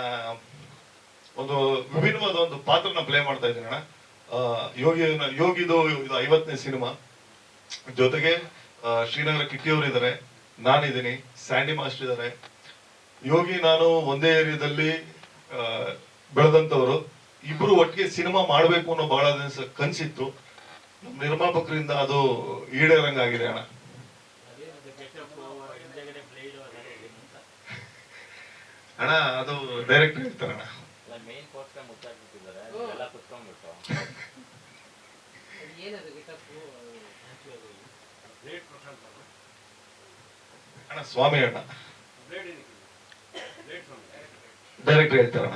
ಒಂದು ವಿಭಿನ್ನವಾದ ಒಂದು ಪಾತ್ರನ ಪ್ಲೇ ಮಾಡ್ತಾ ಇದ್ದೀನಿ ಅಣ್ಣ. ಯೋಗಿ ಯೋಗಿದು ಇದು ಐವತ್ತನೇ ಸಿನಿಮಾ. ಜೊತೆಗೆ ಶ್ರೀನಗರ ಕಿಟ್ಟಿಯವರು ಇದ್ದಾರೆ. ನಾನಿದ್ದೀನಿ ಸ್ಯಾಂಡಿ ಮಾಸ್ಟರ್ ಇದ್ದಾರೆ. ಯೋಗಿ ನಾನು ಒಂದೇ ಏರಿಯಾದಲ್ಲಿ ಬೆಳೆದಂಥವರು. ಬೆಳೆದಂತವರು ಇಬ್ರು ಒಟ್ಟಿಗೆ ಸಿನಿಮಾ ಮಾಡಬೇಕು ಅನ್ನೋ ಬಹಳ ದಿವಸ ಕನ್ಸಿತ್ತು. ನಮ್ಮ ನಿರ್ಮಾಪಕರಿಂದ ಅದು ಈಡೇರಂಗಾಗಿದೆ ಅಣ್ಣ. ಅಣ್ಣ ಅದು ಡೈರೆಕ್ಟ್ ಹೇಳ್ತಾರಣ್ಣ ಏನದು ಅಣ್ಣ ಸ್ವಾಮಿ ಅಣ್ಣ. ಡೈರೆಕ್ಟ್ ಹೇಳ್ತಾರಣ್ಣ.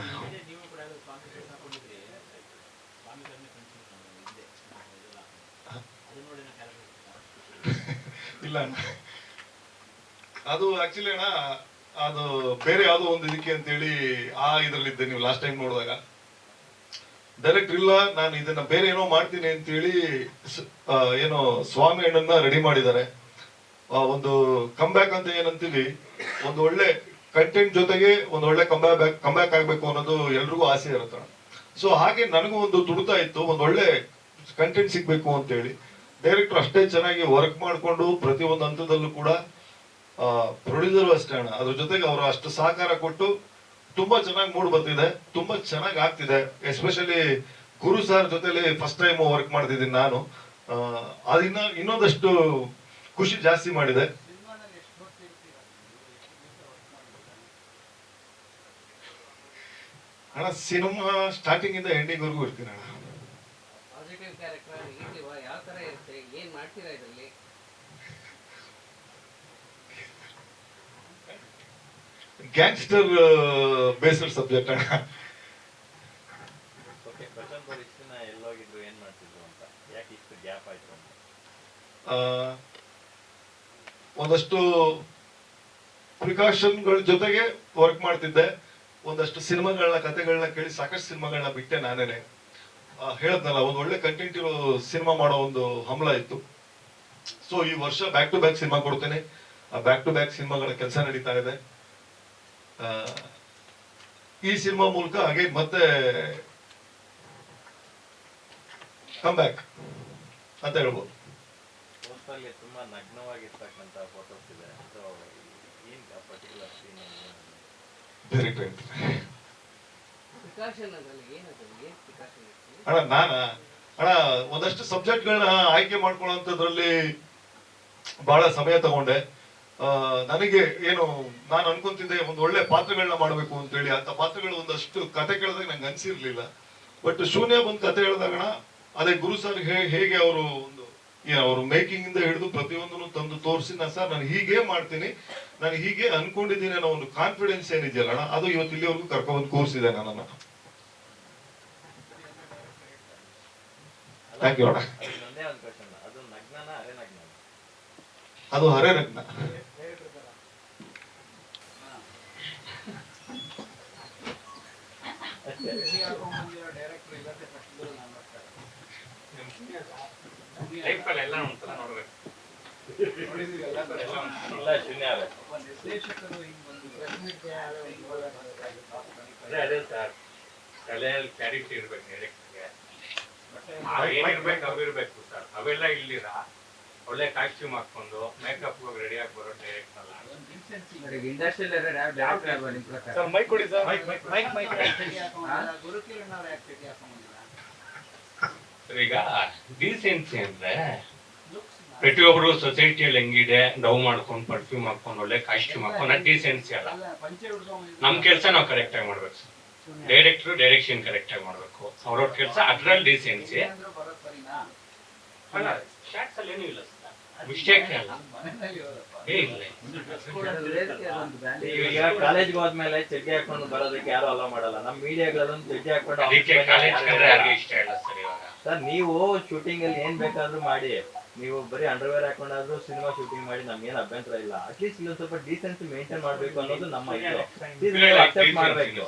ಇಲ್ಲ ಅಣ್ಣ. ಅದು ಆಕ್ಚುಲಿ ಅಣ್ಣ ಅದು ಬೇರೆ ಯಾವುದೋ ಒಂದು ಇದಕ್ಕೆ ಅಂತೇಳಿ ಆ ಇದ್ರಲ್ಲಿದ್ದೆ ನೀವು ಲಾಸ್ಟ್ ಟೈಮ್ ನೋಡಿದಾಗ. ಡೈರೆಕ್ಟ್ ಇಲ್ಲ ನಾನು ಇದನ್ನ ಬೇರೆ ಏನೋ ಮಾಡ್ತೀನಿ ಅಂತೇಳಿ ಸ್- ಏನು ಏನೋ ಸ್ವಾಮಿ ಅಣ್ಣನ್ನ ರೆಡಿ ಮಾಡಿದ್ದಾರೆ. ಒಂದು ಕಂಬ್ಯಾಕ್ ಅಂತ ಏನಂತೀವಿ, ಒಂದು ಒಳ್ಳೆ ಕಂಟೆಂಟ್ ಜೊತೆಗೆ ಒಂದು ಒಳ್ಳೆ ಕಂಬ್ಯಾಕ್ ಕಂಬ್ಯಾಕ್ ಆಗ್ಬೇಕು ಅನ್ನೋದು ಎಲ್ರಿಗೂ ಆಸೆ ಇರುತ್ತೆ. ಸೊ ಹಾಗೆ ನನಗೂ ಒಂದು ತುಡ್ತಾ ಇತ್ತು, ಒಂದು ಒಳ್ಳೆ ಕಂಟೆಂಟ್ ಸಿಗ್ಬೇಕು ಅಂತೇಳಿ. ಡೈರೆಕ್ಟರ್ ಅಷ್ಟೇ ಚೆನ್ನಾಗಿ ವರ್ಕ್ ಮಾಡಿಕೊಂಡು ಪ್ರತಿ ಒಂದು ಹಂತದಲ್ಲೂ ಕೂಡ ಪ್ರೊಡ್ಯೂಸರು ಅಷ್ಟೇ ಅಣ್ಣ. ಅದ್ರ ಜೊತೆಗೆ ಅವರು ಅಷ್ಟು ಸಹಕಾರ ಕೊಟ್ಟು ತುಂಬಾ ಚೆನ್ನಾಗಿ ಮೂಡ್ ಬರ್ತಿದೆ, ತುಂಬಾ ಚೆನ್ನಾಗಿ ಆಗ್ತಿದೆ. ಎಸ್ಪೆಷಲಿ ಗುರು ಸರ್ ಜೊತೆಲಿ ಫಸ್ಟ್ ಟೈಮ್ ವರ್ಕ್ ಮಾಡ್ತಿದ್ದೀನಿ ನಾನು. ಅದಿನ್ನ ಇನ್ನೊಂದಷ್ಟು ಖುಷಿ ಜಾಸ್ತಿ ಮಾಡಿದೆ. ಅಣ್ಣ ಸಿನಿಮಾ ಸ್ಟಾರ್ಟಿಂಗ್ ಇಂದ ಎಂಡಿಂಗ್ ವರ್ಗೂ ಇರ್ತೀನಿ ಅಣ್ಣ. ಗ್ಯಾಂಗ್ಸ್ಟರ್ ಬೇಸಡ್ ಸಬ್ಜೆಕ್ಟ್ ಅಣ್ಣ. ಎಲ್ಲೋಗಿದ್ರು ಏನ್ ಮಾಡ್ತಿದ್ರು ಅಂತ? ಯಾಕೆ ಇಷ್ಟು ಗ್ಯಾಪ್ ಆಯ್ತು ಒಂದಷ್ಟು ಪ್ರಿಕಾಷನ್ಗಳ ಜೊತೆಗೆ ವರ್ಕ್ ಮಾಡ್ತಿದ್ದೆ. ಒಂದಷ್ಟು ಸಿನಿಮಾಗಳನ್ನ, ಕತೆಗಳನ್ನ ಕೇಳಿ ಸಾಕಷ್ಟು ಸಿನಿಮಾಗಳನ್ನ ಬಿಟ್ಟೆ ನಾನೇನೆ. ಹೇಳದ್ನಲ್ಲ, ಒಂದು ಒಳ್ಳೆ ಕಂಟೆಂಟ್ ಇರೋ ಸಿನಿಮಾ ಮಾಡೋ ಒಂದು ಹಂಬಲ ಇತ್ತು. ಸೊ ಈ ವರ್ಷ ಬ್ಯಾಕ್ ಟು ಬ್ಯಾಕ್ ಸಿನಿಮಾ ಕೊಡ್ತೇನೆ. ಆ ಬ್ಯಾಕ್ ಟು ಬ್ಯಾಕ್ ಸಿನಿಮಾಗಳ ಕೆಲಸ ನಡೀತಾ ಇದೆ. ಈ ಸಿನಿಮಾ ಮೂಲಕ ಹಾಗೆ ಮತ್ತೆ ಕಮ್ ಬ್ಯಾಕ್ ಅಂತ ಹೇಳ್ಬೋದು. ಅಲ್ಲಿ ತುಂಬಾ ನಗ್ನವಾಗಿರ್ತಕ್ಕಂಥ ಫೋಟೋಸ್ ಇದೆ. ಸೊ ಏನ್ ಪರ್ಟಿಕ್ಯುಲರ್ ಸೀನ್ ಡೈರೆಕ್ಟ್ ಅಣ್ಣ ನಾನ? ಅಣ್ಣ ಒಂದಷ್ಟು ಸಬ್ಜೆಕ್ಟ್ಗಳನ್ನ ಆಯ್ಕೆ ಮಾಡ್ಕೊಳ್ಳೋಂಥದ್ರಲ್ಲಿ ಬಹಳ ಸಮಯ ತಗೊಂಡೆ. ಆ, ನನಗೆ ಏನು ನಾನು ಅನ್ಕೊಂತಿದ್ದೆ ಒಂದು ಒಳ್ಳೆ ಪಾತ್ರಗಳನ್ನ ಮಾಡಬೇಕು ಅಂತೇಳಿ. ಅಂತ ಪಾತ್ರಗಳು ಒಂದಷ್ಟು ಕತೆ ಕೇಳಿದಾಗ ನಂಗೆ ಅನ್ಸಿರ್ಲಿಲ್ಲ. ಬಟ್ ಶೂನ್ಯ ಬಂದ್ ಕತೆ ಹೇಳಿದಾಗ ಅದೇ ಗುರು ಸರ್ ಹೇಗೆ ಅವರು ಅವರು ಮೇಕಿಂಗ್ ಇಂದ ಹಿಡಿದು ಪ್ರತಿಯೊಂದನ್ನು ತಂದು ತೋರಿಸಿ ಸರ್, ನಾನು ಹೀಗೆ ಮಾಡ್ತೀನಿ. ನಾನು ಹೀಗೆ ಅನ್ಕೊಂಡಿದ್ದೀನಿ ಅನ್ನೋ ಒಂದು ಕಾನ್ಫಿಡೆನ್ಸ್ ಏನಿದೆಯಲ್ಲ ಅಣ್ಣ, ಅದು ಇವತ್ತು ಇಲ್ಲಿವರೆಗೂ ಕರ್ಕೊಂಡ್ಬಂದು ಕೂರಿಸಿದೆ ನನ್ನನ್ನ ಕ್ವಶನ್ ಅದು ಹರೇ ನಗ್ನ ಅದು ಹರೇ ರತ್ನ ಲೈಫಲ್ಲಿ ಎಲ್ಲ ಒಂಥರ ನೋಡ್ಬೇಕು ಇಲ್ಲ ಶೂನ್ಯ ಅದೇ ಅದೇ ಸರ್ ತಲೆಯಲ್ಲಿ ಕ್ಲಾರಿಟಿ ಇರ್ಬೇಕು ಏನಿರ್ಬೇಕು ಅವಿರ್ಬೇಕು ಸರ್ ಅವೆಲ್ಲ ಇಲ್ಲಿರ? ಒಳ್ಳೆ ಕಾಸ್ಟ್ಯೂಮ್ ಹಾಕೊಂಡು ಮೇಕಪ್ ರೆಡಿ ಆಗಿ ಬರೋ ಡೈರೆಕ್ಟ್ ಅಲ್ಲ. ಇಂಡಸ್ಟ್ರಿಯಲ್ ಮೈಕ್ ಕೊಡಿ sir mic mic mic sir ಈಗ ಡೀಸೆನ್ಸಿ ಅಂದ್ರೆ ಪ್ರತಿಯೊಬ್ರು ಸೊಸೈಟಿಯಲ್ಲಿ ಹೆಂಗಿದೆ ಡವ್ ಮಾಡ್ಕೊಂಡು ಪರ್ಫ್ಯೂಮ್ ಹಾಕೊಂಡು ಒಳ್ಳೆ ಕಾಸ್ಟ್ಯೂಮ್ ಹಾಕೊಂಡು ಡೀಸೆನ್ಸಿ ಅಲ್ಲ. ನಮ್ ಕೆಲಸ ನಾವು ಕರೆಕ್ಟ್ ಆಗಿ ಮಾಡ್ಬೇಕು ಸರ್. ಡೈರೆಕ್ಟ್ರು ಡೈರೆಕ್ಷನ್ ಕರೆಕ್ಟ್ ಆಗಿ ಮಾಡ್ಬೇಕು. ಅವ್ರವ್ರ ಕೆಲಸ ಅದ್ರಲ್ಲಿ ಡೀಸೆನ್ಸಿ. ಅಲ್ಲ ಶಾರ್ಟ್ಸ್ ಅಲ್ಲಿ ಏನೂ ಇಲ್ಲ ಸರ್. ಮಿಸ್ಟೇಕ್ ಅಲ್ಲ. ಈಗ ಕಾಲೇಜ್ಗೆ ಹೋದ್ಮೇಲೆ ಚಡ್ಡಿ ಹಾಕೊಂಡು ಬರೋದಕ್ಕೆ ಯಾರು ಅಲೋ ಮಾಡಲ್ಲ. ನಮ್ಮ ಮೀಡಿಯಾಗಳಲ್ಲೊಂದು ಚಡ್ಡಿ ಹಾಕೊಂಡು ಇಷ್ಟ ಇಲ್ಲ ಸರ್ ಸರ್ ನೀವು ಶೂಟಿಂಗ್ ಅಲ್ಲಿ ಏನ್ ಬೇಕಾದ್ರೂ ಮಾಡಿ. ನೀವು ಬರೀ ಅಂಡರ್ವೇರ್ ಹಾಕೊಂಡಾದ್ರೂ ಸಿನಿಮಾ ಶೂಟಿಂಗ್ ಮಾಡಿ ನಮ್ಗೆ ಏನ್ ಅಭ್ಯಂತರ ಇಲ್ಲ. ಅಟ್ಲೀಸ್ಟ್ ಇಲ್ಲೊಂದ್ ಸ್ವಲ್ಪ ಡೀಸೆನ್ಸಿ ಮೇಂಟೈನ್ ಮಾಡ್ಬೇಕು ಅನ್ನೋದು ನಮ್ಮ ಇದು. ಅಕ್ಸೆಪ್ಟ್ ಮಾಡ್ಬೇಕು.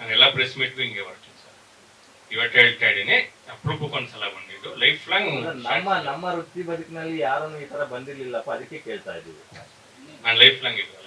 ನಾನೆಲ್ಲ ಪ್ರೆಸ್ ಮೀಟ್ ಹಿಂಗೆ ಬರ್ತೀನಿ ಸರ್. ಇವತ್ತು ಹೇಳ್ತಾ ಇದ್ದೀನಿ ಅಪ್ರೂಪಕ್ಕೆ ಒಂದ್ಸಲ ಬಂದಿದ್ದು ಲೈಫ್ ಲಾಂಗ್ ನಮ್ಮ ನಮ್ಮ ವೃತ್ತಿ ಬದುಕಿನಲ್ಲಿ ಯಾರನ್ನು ಈ ತರ ಬಂದಿರ್ಲಿಲ್ಲಪ್ಪ ಅದಕ್ಕೆ ಕೇಳ್ತಾ ಇದ್ದೀವಿ. ನಾನು ಲೈಫ್ ಲಾಂಗ್ ಇದ್ವಲ್ಲ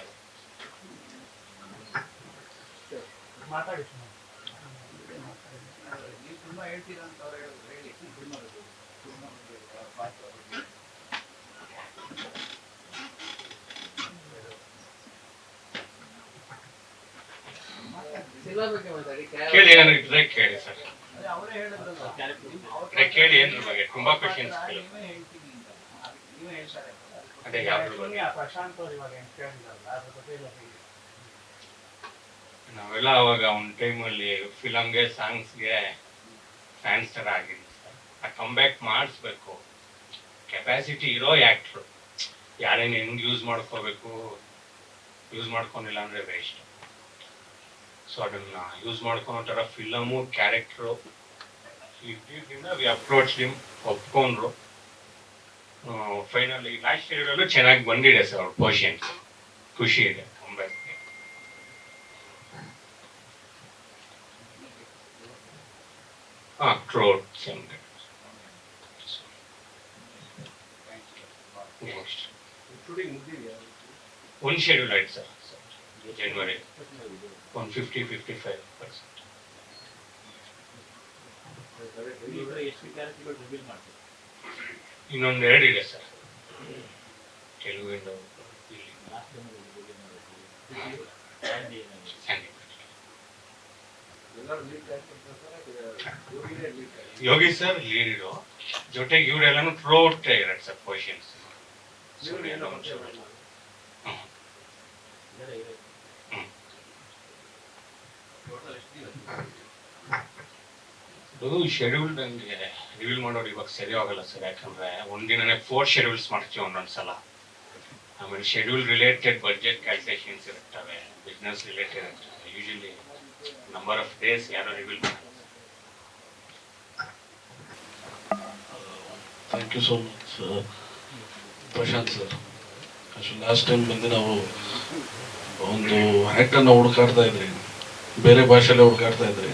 ಸಿನಿಮಾ ಬಗ್ಗೆ ಮಾತಾಡಿ ಕೇಳಿ ನನಗೆ ಇದ್ರೆ ಕೇಳಿ ಸರ್. ಅದೇ ಕೇಳಿ ಏನ್ರ ಬಗ್ಗೆ? ತುಂಬಾ ಅದೇ ಯಾವ್ದ್ರ ಬಗ್ಗೆ? ನಾವೆಲ್ಲ ಅವಾಗ ಒಂದು ಟೈಮಲ್ಲಿ ಫಿಲಮ್ಗೆ ಸಾಂಗ್ಸ್ಗೆ ಫ್ಯಾನ್ಸ್ ಥರ ಆಗಿದ್ವಿ ಆ ಕಮ್ಬ್ಯಾಕ್ ಮಾಡಿಸ್ಬೇಕು. ಕೆಪಾಸಿಟಿ ಇರೋ ಆ್ಯಕ್ಟ್ರು ಯಾರೇನು ಹೆಂಗೆ ಯೂಸ್ ಮಾಡ್ಕೋಬೇಕು? ಯೂಸ್ ಮಾಡ್ಕೊಂಡಿಲ್ಲ ಅಂದರೆ ವೇಸ್ಟ್ ಸೊ ಅದನ್ನ ಯೂಸ್ ಮಾಡ್ಕೊಂಡು ಥರ ಫಿಲಮು ಕ್ಯಾರೆಕ್ಟ್ರು ವಿ ಅಪ್ರೋಚ್ ನಿಮ್ ಒಪ್ಕೊಂಡ್ರು. ಫೈನಲಿ ಲಾಸ್ಟ್ ಇಯರಲ್ಲೂ ಚೆನ್ನಾಗಿ ಬಂದಿದೆ ಸರ್ ಅವ್ರ ಪೋಷನ್ಸ್ ಖುಷಿ ಇದೆ ಹಾಂ ಕ್ರೋಡ್ ನೆಕ್ಸ್ಟ್ ಒಂದು ಶೆಡ್ಯೂಲ್ ಆಯ್ತು ಸರ್ ಜನವರಿ one fifty fifty five percent ಮಾಡ್ತಾರೆ ಇನ್ನೊಂದು ಎರಡು ಇದೆ sir. Sandy. Yogi sir lead ಜೊತೆಗೆ ಇವರೆಲ್ಲನೂ ಥ್ರೋಟ್ ಇರತ್ತೆ ಸರ್ ಪೊಸಿಷನ್ಸ್ ಅದು ಶೆಡ್ಯೂಲ್ ನನಗೆ ರಿವೀಲ್ ಮಾಡೋರು ಇವಾಗ ಸರಿ ಆಗಲ್ಲ ಸರ್ ಯಾಕಂದ್ರೆ ಒಂದಿನನೇ ಫೋರ್ ಶೆಡ್ಯೂಲ್ಸ್ ಮಾಡ್ತೀವಿ ಒಂದೊಂದ್ಸಲ. ಆಮೇಲೆ ಶೆಡ್ಯೂಲ್ ರಿಲೇಟೆಡ್ ಬಜೆಟ್ ಕ್ಯಾಲ್ಕುಲೇಷನ್ಸ್ ಇರ್ತವೆ business related usually number of days ಯಾರೋ reveal thank you so much Prashanth sir last time ಬಂದು ನಾವು ಒಂದು ಆ್ಯಕ್ಟನ್ನು ಹುಡುಕಾಡ್ತಾ ಇದ್ರಿ. ಬೇರೆ ಭಾಷೆಯಲ್ಲೇ ಹುಡುಕಾಡ್ತಾ ಇದ್ರಿ.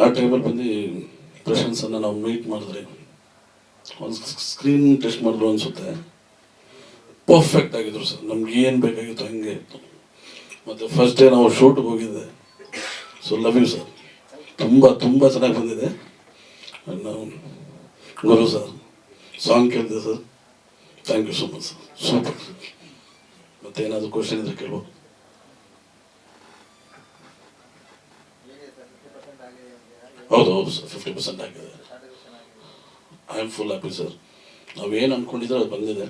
ಆ ಟೈಮಲ್ಲಿ ಬಂದು ಸರ್ನ ನಾವು ಮೀಟ್ ಮಾಡಿದ್ರಿ, ಒಂದು ಸ್ಕ್ರೀನ್ ಟೆಸ್ಟ್ ಮಾಡಿದ್ರು ಅನಿಸುತ್ತೆ. ಪರ್ಫೆಕ್ಟ್ ಆಗಿದ್ರು ಸರ್. ನಮ್ಗೆ ಏನು ಬೇಕಾಗಿತ್ತು ಹಂಗೆ ಇತ್ತು. ಮತ್ತು ಫಸ್ಟ್ ಡೇ ನಾವು ಶೂಟ್ಗೆ ಹೋಗಿದ್ದೆ. ಸೊ ಲವ್ ಯು ಸರ್ ತುಂಬ ತುಂಬ ಚೆನ್ನಾಗಿ ಬಂದಿದೆ. ನಾವು, ಗುರು ಸರ್ ಸಾಂಗ್ ಕೇಳಿದೆ sir thank you so much sir super ಮತ್ತೆ ಏನಾದರೂ ಕ್ವಶನ್ ಇದ್ರೆ ಕೇಳ್ಬೋದು. ಹೌದು ಹೌದು ಸರ್ ಫಿಫ್ಟಿ ಪರ್ಸೆಂಟ್ ಆಗಿದೆ. I am full happy sir ನಾವೇನು ಅಂದ್ಕೊಂಡಿದ್ರೆ ಅದು ಬಂದಿದೆ.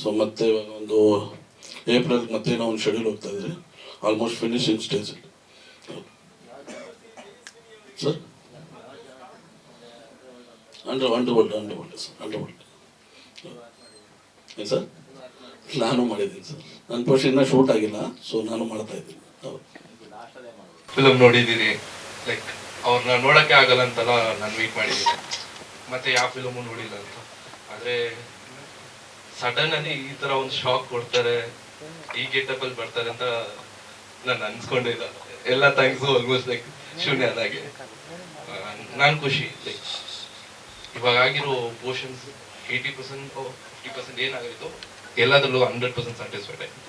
ಸೊ ಮತ್ತೆ ಇವಾಗ ಒಂದು ಏಪ್ರಿಲ್ ಮತ್ತೆ ನಾವು ಒಂದು ಶೆಡ್ಯೂಲ್ ಹೋಗ್ತಾ ಇದ್ದೀರಿ almost finishing stage sir under underworld underworld sir underworld ಏನು ಸರ್ ನಾನು ಮಾಡಿದ್ದೀನಿ ಸರ್ ನನ್ನ ಪೋಸ್ಟ್ ಇನ್ನೂ ಶೂಟ್ ಆಗಿಲ್ಲ ಸೊ ನಾನು ಮಾಡ್ತಾ ಇದ್ದೀನಿ. ಹೌದು. ಫಿಲಮ್ ನೋಡಿದ್ದೀನಿ ಲೈಕ್ ಅವ್ರನ್ನ ನೋಡಕ್ಕೆ ಆಗಲ್ಲ ಅಂತೆಲ್ಲ ನಾನು ವೀಟ್ ಮಾಡಿದ್ದೀನಿ. ಮತ್ತೆ ಯಾವ ಫಿಲಮು ನೋಡಿಲ್ಲ ಅಂತ. ಆದ್ರೆ ಸಡನ್ ಆಗಿ ಈ ತರ ಒಂದು ಶಾಕ್ ಕೊಡ್ತಾರೆ, ಈ ಗೆಟಪ್ ಅಲ್ಲಿ ಬರ್ತಾರೆ ಅಂತ ನಾನು ಅನ್ಸ್ಕೊಂಡಿಲ್ಲ ಎಲ್ಲ ಥ್ಯಾಂಕ್ಸು ಆಲ್ಮೋಸ್ಟ್ ಲೈಕ್ ಶೂನ್ಯ ಅದಾಗೆ ನಾನು ಖುಷಿ ಲೈಕ್ ಇವಾಗ ಆಗಿರೋ portions eighty percent fifty percent ಏನಾಗಿತ್ತು ಎಲ್ಲದರಲ್ಲೂ ಹಂಡ್ರೆಡ್ ಪರ್ಸೆಂಟ್ ಸ್ಯಾಟಿಸ್ಫೈಡ್ ಆಯ್ತು.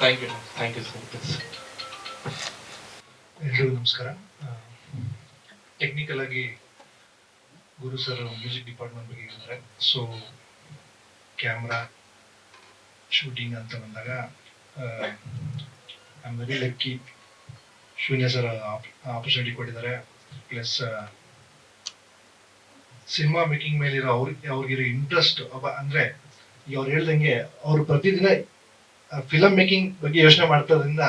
Thank you thank you so much ಎಲ್ರಿಗೂ ನಮಸ್ಕಾರ. ಟೆಕ್ನಿಕಲ್ ಆಗಿ ಗುರು ಸರ್ ಮ್ಯೂಸಿಕ್ ಡಿಪಾರ್ಟ್ಮೆಂಟ್ ಬಗ್ಗೆ ಹೇಳಿದ್ರೆ ಸೊ ಕ್ಯಾಮ್ರಾ ಶೂಟಿಂಗ್ ಅಂತ ಬಂದಾಗ ಐ ಆಮ್ ವೆರಿ ಲಕ್ಕಿ ಶೂನ್ಯ ಸರ್ ಆಪರ್ಚುನಿಟಿ ಕೊಟ್ಟಿದ್ದಾರೆ. ಪ್ಲಸ್ ಸಿನಿಮಾ ಮೇಕಿಂಗ್ ಮೇಲಿರೋ ಅವ್ರಿಗೆ ಅವ್ರಿಗಿರೋ ಇಂಟ್ರೆಸ್ಟ್ ಅಂದ್ರೆ ಈಗ ಅವ್ರು ಹೇಳ್ದಂಗೆ ಅವರು ಪ್ರತಿದಿನ ಫಿಲಮ್ ಮೇಕಿಂಗ್ ಬಗ್ಗೆ ಯೋಚನೆ ಮಾಡ್ತಾದ್ರಿಂದ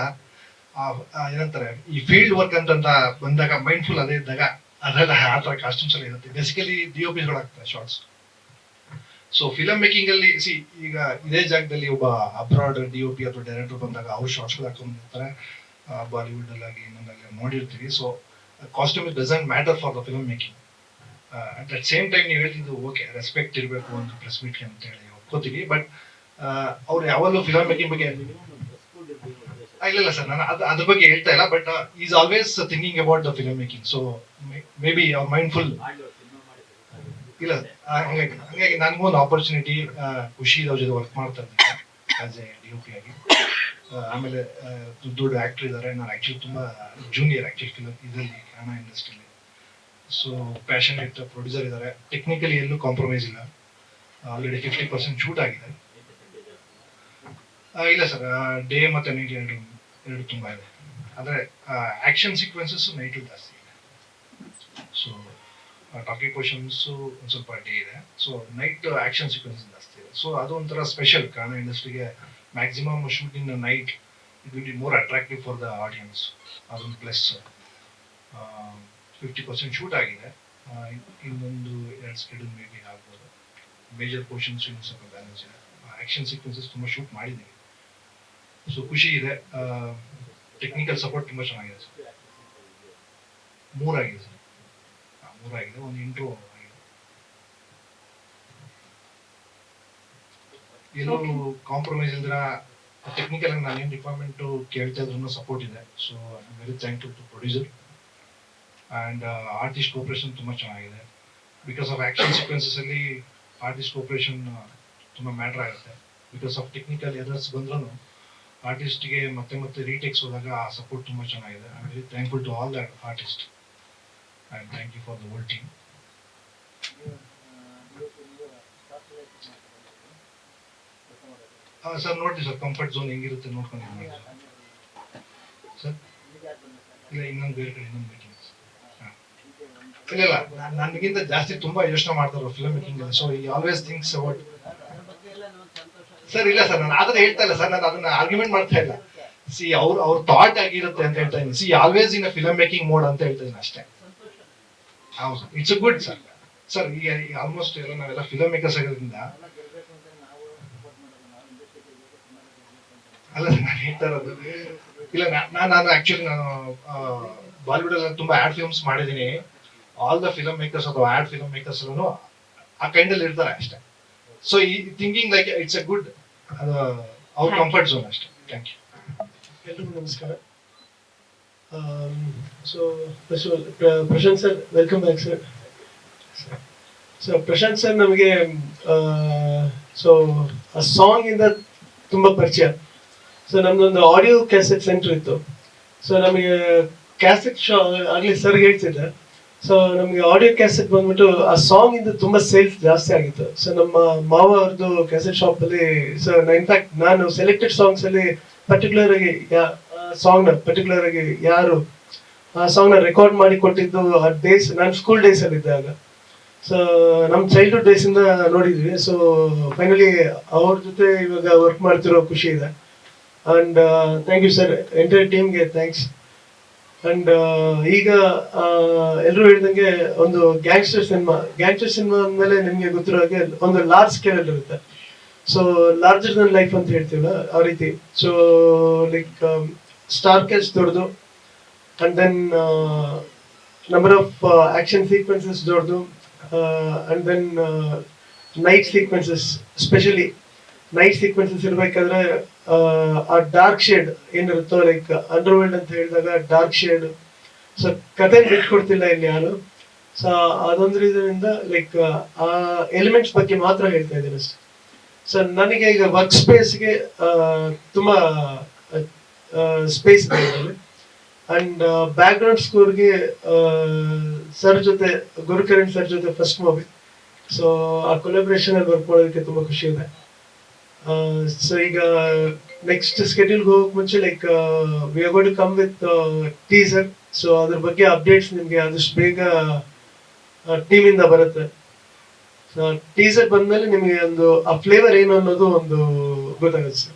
ಏನಂತಾರೆ, ಈ ಫೀಲ್ಡ್ ವರ್ಕ್ ಅಂತಂತ ಬಂದಾಗ ಮೈಂಡ್ಫುಲ್ ಅದೇ ಇದ್ದಾಗ ಅದೆಲ್ಲ ಆ ಥರ ಕಾಸ್ಟ್ಯೂಮ್ಸ್ ಎಲ್ಲ ಇರುತ್ತೆ. ಬೇಸಿಕಲಿ ಡಿ ಒ ಪಿಗಳಾಗ್ತವೆ ಶಾರ್ಟ್ಸ್ ಸೊ ಫಿಲಮ್ ಮೇಕಿಂಗ್ ಅಲ್ಲಿ ಸಿ ಈಗ ಇದೇ ಜಾಗದಲ್ಲಿ ಒಬ್ಬ ಅಬ್ರಾಡ್ ಪಿ ಅಥವಾ ಡೈರೆಕ್ಟರ್ ಬಂದಾಗ ಅವ್ರು ಶಾರ್ಟ್ಸ್ ಹಾಕೊಂಡಿರ್ತಾರೆ ಬಾಲಿವುಡ್ ಅಲ್ಲಾಗಿ ಇನ್ನೊಂದಾಗಿ ನೋಡಿರ್ತೀವಿ. So costume is doesn't matter for the film making at that same time ನೀವು ಹೇಳ್ತಿದ್ದು ಓಕೆ ರೆಸ್ಪೆಕ್ಟ್ ಇರಬೇಕು ಒಂದು ಪ್ರೆಸ್ ಮೀಟ್ಗೆ ಅಂತ ಹೇಳಿ ಒಪ್ಕೋತೀವಿ. ಬಟ್ ಅವ್ರು ಯಾವಾಗಲೂ ಫಿಲಮ್ ಮೇಕಿಂಗ್ ಬಗ್ಗೆ ಇಲ್ಲ ಇಲ್ಲ ಸರ್ ನಾನು ಅದು ಅದ್ರ ಬಗ್ಗೆ ಹೇಳ್ತಾ ಇಲ್ಲ but is always thinking about the film making so maybe ಅವ್ರ ಮೈಂಡ್ಫುಲ್ ಇಲ್ಲ ಹಂಗಾಗಿ ಹಂಗಾಗಿ ನನಗೂ ಒಂದು ಆಪರ್ಚುನಿಟಿ ಖುಷಿ ಅವ್ರ ಜೊತೆ ವರ್ಕ್ ಮಾಡ್ತಾ ಇದ್ದೀನಿ as a D O P ಆಗಿ. ಆಮೇಲೆ ದೊಡ್ಡ ದೊಡ್ಡ ಆಕ್ಟರ್ ಇದ್ದಾರೆ ನಾನು ಆ್ಯಕ್ಚುಲಿ ತುಂಬ ಜೂನಿಯರ್ ಆ್ಯಕ್ಚುಲಿ ಫಿಲಮ್ ಇದರಲ್ಲಿ ಕನ್ನಡ ಇಂಡಸ್ಟ್ರಿಯಲ್ಲಿ ಸೊ ಪ್ಯಾಷನೇಟ್ ಪ್ರೊಡ್ಯೂಸರ್ ಇದ್ದಾರೆ ಟೆಕ್ನಿಕಲಿ ಎಲ್ಲೂ ಕಾಂಪ್ರಮೈಸ್ ಇಲ್ಲ. ಆಲ್ರೆಡಿ ಫಿಫ್ಟಿ ಪರ್ಸೆಂಟ್ ಶೂಟ್ ಆಗಿದೆ. ಇಲ್ಲ ಸರ್ ಡೇ ಮತ್ತೆ ನೈಟ್ ಎರಡು ಎರಡು ತುಂಬ ಇದೆ. ಆದರೆ ಆಕ್ಷನ್ ಸೀಕ್ವೆನ್ಸಸ್ ನೈಟು ಜಾಸ್ತಿ ಇದೆ. ಸೊ ಟಾಕಿಂಗ್ ಕ್ವಶನ್ಸು ಒಂದು ಸ್ವಲ್ಪ ಡೇ ಇದೆ. ಸೊ ನೈಟ್ ಆಕ್ಷನ್ ಸೀಕ್ವೆನ್ಸ್ ಜಾಸ್ತಿ ಇದೆ. ಸೊ ಅದು ಒಂಥರ ಸ್ಪೆಷಲ್ ಕನ್ನಡ ಇಂಡಸ್ಟ್ರಿಗೆ maximum shooting night it will be more attractive for the audience ಅದೊಂದು ಪ್ಲಸ್ ಫಿಫ್ಟಿ ಪರ್ಸೆಂಟ್ ಶೂಟ್ ಆಗಿದೆ. ಇನ್- ಇನ್ನೊಂದು ಎರಡು ಸ್ಕೆಡ್ಯೂಲ್ ಮೇ ಬಿ ಆಗ್ಬೋದು. ಮೇಜರ್ ಪೋರ್ಷನ್ಸ್ ಇನ್ನು ಸ್ವಲ್ಪ ಬ್ಯಾಲೆನ್ಸ್ ಇದೆ. ಆಕ್ಷನ್ ಸೀಕ್ವೆನ್ಸಸ್ ತುಂಬ ಶೂಟ್ ಮಾಡಿದ್ದೀವಿ. ಸೊ ಖುಷಿ ಇದೆ. ಟೆಕ್ನಿಕಲ್ ಸಪೋರ್ಟ್ ತುಂಬ ಚೆನ್ನಾಗಿದೆ ಸರ್. ಮೂರಾಗಿದೆ ಸರ್. ಮೂರಾಗಿದೆ. ಒಂದು ಇಂಟ್ರೋ ಆಗಿದೆ. ಎಲ್ಲೂ ಕಾಂಪ್ರಮೈಸ್ ಇಲ್ದಿರ ಟೆಕ್ನಿಕಲ್ ಆಗಿ ನಾನೇನು ಡಿಪಾರ್ಟ್ಮೆಂಟ್ ಕೇಳ್ತಾ ಇದ್ರು ಸಪೋರ್ಟ್ ಇದೆ. So I very thankful to producer and artist cooperation ತುಂಬ ಚೆನ್ನಾಗಿದೆ. ಬಿಕಾಸ್ ಆಫ್ ಆ್ಯಕ್ಷನ್ ಸೀಕ್ವೆನ್ಸಸ್ ಅಲ್ಲಿ ಆರ್ಟಿಸ್ಟ್ ಕೋಪರೇಷನ್ ತುಂಬ ಮ್ಯಾಟ್ರ್ ಆಗುತ್ತೆ. ಬಿಕಾಸ್ ಆಫ್ ಟೆಕ್ನಿಕಲ್ ಎದರ್ಸ್ ಬಂದ್ರೂ ಆರ್ಟಿಸ್ಟ್ಗೆ ಮತ್ತೆ ಮತ್ತೆ ರೀಟೇಕ್ಸ್ ಹೋದಾಗ ಆ ಸಪೋರ್ಟ್ ತುಂಬ ಚೆನ್ನಾಗಿದೆ. I very thankful to all that artist and thank you for the whole team sir ನೋಡಿ ಸರ್ ಕಂಫರ್ಟ್ ಝೋನ್ ಹೆಂಗಿರುತ್ತೆ ನೋಡ್ಕೊಂಡು ಸರ್ ಇಲ್ಲ ಇನ್ನೊಂದು ಬೇರೆ ಕಡೆ ಇನ್ನೊಂದು ಮೀಟಿಂಗ್ ಇಲ್ಲ ಇಲ್ಲ. ನನಗಿಂತ ಜಾಸ್ತಿ ತುಂಬಾ ಯೋಚನೆ ಮಾಡ್ತಾರೆ ಫಿಲ್ಮ್ ಮೇಕಿಂಗ್ ಸೊ ಈ ಆಲ್ವೇಸ್ ಥಿಂಕ್ಸ್ ಅಬೌಟ್ ಸರ್ ಇಲ್ಲ ಸರ್ ನಾನು ಆದ್ರೆ ಹೇಳ್ತಾ ಇಲ್ಲ ಸರ್ ನಾನು ಅದನ್ನ ಆರ್ಗ್ಯುಮೆಂಟ್ ಮಾಡ್ತಾ ಇಲ್ಲ. ಸಿ ಅವ್ರ ಅವ್ರ ಥಾಟ್ ಆಗಿರುತ್ತೆ ಅಂತ ಹೇಳ್ತಾ ಇದ್ದೀನಿ. See always in film making mode ಅಂತ ಹೇಳ್ತಾ ಇದ್ದೀನಿ ಅಷ್ಟೇ. ಹೌದು ಇಟ್ಸ್ ಗುಡ್ ಸರ್ ಸರ್ ಈಗ ಆಲ್ಮೋಸ್ಟ್ ಎಲ್ಲ ನಾವೆಲ್ಲ ಫಿಲಮ್ ಮೇಕರ್ಸ್ ಆಗಿರೋದ್ರಿಂದ ಅಲ್ಲ ಸರ್ ನಾನು ಹೇಳ್ತಾ ಇರೋದು, ಇಲ್ಲ ನಾನು ನಾನು ಆಕ್ಚುಲಿ ನಾನು ಬಾಲಿವುಡ್ ಅಲ್ಲಿ ತುಂಬಾ ಆಡ್ ಫಿಲ್ಮ್ಸ್ ಮಾಡಿದ್ದೀನಿ. ಆಲ್ ದ ಫಿಲಮ್ ಮೇಕರ್ಸ್ ಅಥವಾ ಆಡ್ ಫಿಲಮ್ ಮೇಕರ್ಸ್ ಆ ಕೈಂಡಲ್ಲಿ ಇರ್ತಾರೆ ಅಷ್ಟೇ. ಸೊ ಈ thinking like it's a good ಅವ್ರ Thank ಕಂಫರ್ಟ್ ಝೋನ್ ಅಷ್ಟೇ ಥ್ಯಾಂಕ್ ಯು ಎಲ್ರಿಗೂ ನಮಸ್ಕಾರ so Prashanth sir welcome back sir so Prashanth sir ನಮಗೆ ಸೊ ಆ ಸಾಂಗ್ ಇಂದ ತುಂಬಾ ಪರಿಚಯ. ಸೊ ನಮ್ದೊಂದು ಆಡಿಯೋ ಕ್ಯಾಸೆಟ್ ಸೆಂಟರ್ ಇತ್ತು. ಸೊ ನಮಗೆ ಕ್ಯಾಸೆಟ್ ಶಾ ಆಗ್ಲಿ ಸರ್ ಹೇಳ್ತಿದ್ದೆ. ಸೊ ನಮಗೆ ಆಡಿಯೋ ಕ್ಯಾಸೆಟ್ ಬಂದ್ಬಿಟ್ಟು ಆ ಸಾಂಗ್ ಇಂದ ತುಂಬಾ ಸೇಲ್ಸ್ ಜಾಸ್ತಿ ಆಗಿತ್ತು. ಸೊ ನಮ್ಮ ಮಾವ ಅವ್ರದ್ದು ಕ್ಯಾಸೆಟ್ ಶಾಪ್ ಅಲ್ಲಿ ಸೊ ಇನ್ಫ್ಯಾಕ್ಟ್ ನಾನು ಸೆಲೆಕ್ಟೆಡ್ ಸಾಂಗ್ಸ್ ಅಲ್ಲಿ ಪರ್ಟಿಕ್ಯುಲರ್ ಆಗಿ ಸಾಂಗ್ನ ಪರ್ಟಿಕ್ಯುಲರ್ ಆಗಿ ಯಾರು, ಆ ಸಾಂಗ್ನ ರೆಕಾರ್ಡ್ ಮಾಡಿ ಕೊಟ್ಟಿದ್ದು ಆ ಡೇಸ್ ನಾನು ಸ್ಕೂಲ್ ಡೇಸ್ ಅಲ್ಲಿ ಇದ್ದಾಗ. ಸೊ ನಮ್ಮ ಚೈಲ್ಡ್ಹುಡ್ ಡೇಸ್ ಇಂದ ನೋಡಿದ್ವಿ. ಸೊ ಫೈನಲಿ ಅವ್ರ ಜೊತೆ ಇವಾಗ ವರ್ಕ್ ಮಾಡ್ತಿರೋ ಖುಷಿ ಇದೆ. And thank you sir entire ಟೀಮ್ಗೆ ಥ್ಯಾಂಕ್ಸ್ ಅಂಡ್ ಈಗ ಎಲ್ಲರೂ ಹೇಳಿದಂಗೆ ಒಂದು ಗ್ಯಾಂಗ್ಸ್ಟರ್ ಸಿನಿಮಾ ಗ್ಯಾಂಗ್ಸ್ಟರ್ ಸಿನಿಮಾ ಅಂದಮೇಲೆ ನಿಮಗೆ ಗೊತ್ತಿರೋ ಹಾಗೆ ಒಂದು ಲಾರ್ಜ್ ಸ್ಕೇಲ್ ಇರುತ್ತೆ. ಸೊ ಲಾರ್ಜರ್ ದನ್ ಲೈಫ್ ಅಂತ ಹೇಳ್ತೀವಲ್ಲ ಆ ರೀತಿ. ಸೊ ಲೈಕ್ ಸ್ಟಾರ್ ಕ್ಯಾಸ್ಟ್ ದೊಡ್ಡದು. And then number of action sequences ದೊಡ್ಡದು. And then night sequences specially night sequences ಇರ್ಬೇಕಾದ್ರೆ ಆ ಡಾರ್ಕ್ ಶೇಡ್ ಏನಿರುತ್ತೋ ಲೈಕ್ ಅಂಡರ್ ವರ್ಲ್ಡ್ ಅಂತ ಹೇಳಿದಾಗ ಡಾರ್ಕ್ ಶೇಡ್ ಸೊ ಕತೆ ಬಿಟ್ಕೊಡ್ತಿಲ್ಲ ಇಲ್ಲಿ ಯಾರು. ಸೊ ಅದೊಂದು ರೀಸನಿಂದ ಲೈಕ್ ಆ ಎಲಿಮೆಂಟ್ಸ್ ಬಗ್ಗೆ ಮಾತ್ರ ಹೇಳ್ತಾ ಇದ್ದೀನಿ ಅಷ್ಟೇ. ಸೊ ನನಗೆ ಈಗ ವರ್ಕ್ ಸ್ಪೇಸ್ಗೆ ತುಂಬಾ ಸ್ಪೇಸ್ ಇದರಲ್ಲಿ. ಅಂಡ್ ಬ್ಯಾಕ್ ಗ್ರೌಂಡ್ ಸ್ಕೋರ್ಗೆ ಸರ್ ಜೊತೆ, ಗುರುಕರಣ್ ಸರ್ ಜೊತೆ ಫಸ್ಟ್ ಮೂವಿ ಸೊ ಆ ಕೊಲಾಬ್ರೇಷನ್ ಅಲ್ಲಿ ವರ್ಕ್ ಮಾಡೋದಕ್ಕೆ ತುಂಬಾ ಖುಷಿ ಇದೆ. ಸೊ ಈಗ ನೆಕ್ಸ್ಟ್ ಸ್ಕೆಡ್ಯೂಲ್ಗೆ ಹೋಗಕ್ ಮುಂಚೆ like we are to come with teaser so ಅದ್ರ ಬಗ್ಗೆ ಅಪ್ಡೇಟ್ಸ್ ನಿಮಗೆ ಆದಷ್ಟು ಬೇಗ ಟೀಮ್ ಇಂದ ಬರುತ್ತೆ. ಟೀಸರ್ ಬಂದಮೇಲೆ ನಿಮಗೆ ಒಂದು ಆ ಫ್ಲೇವರ್ ಏನು ಅನ್ನೋದು ಒಂದು ಗೊತ್ತಾಗುತ್ತೆ ಸರ್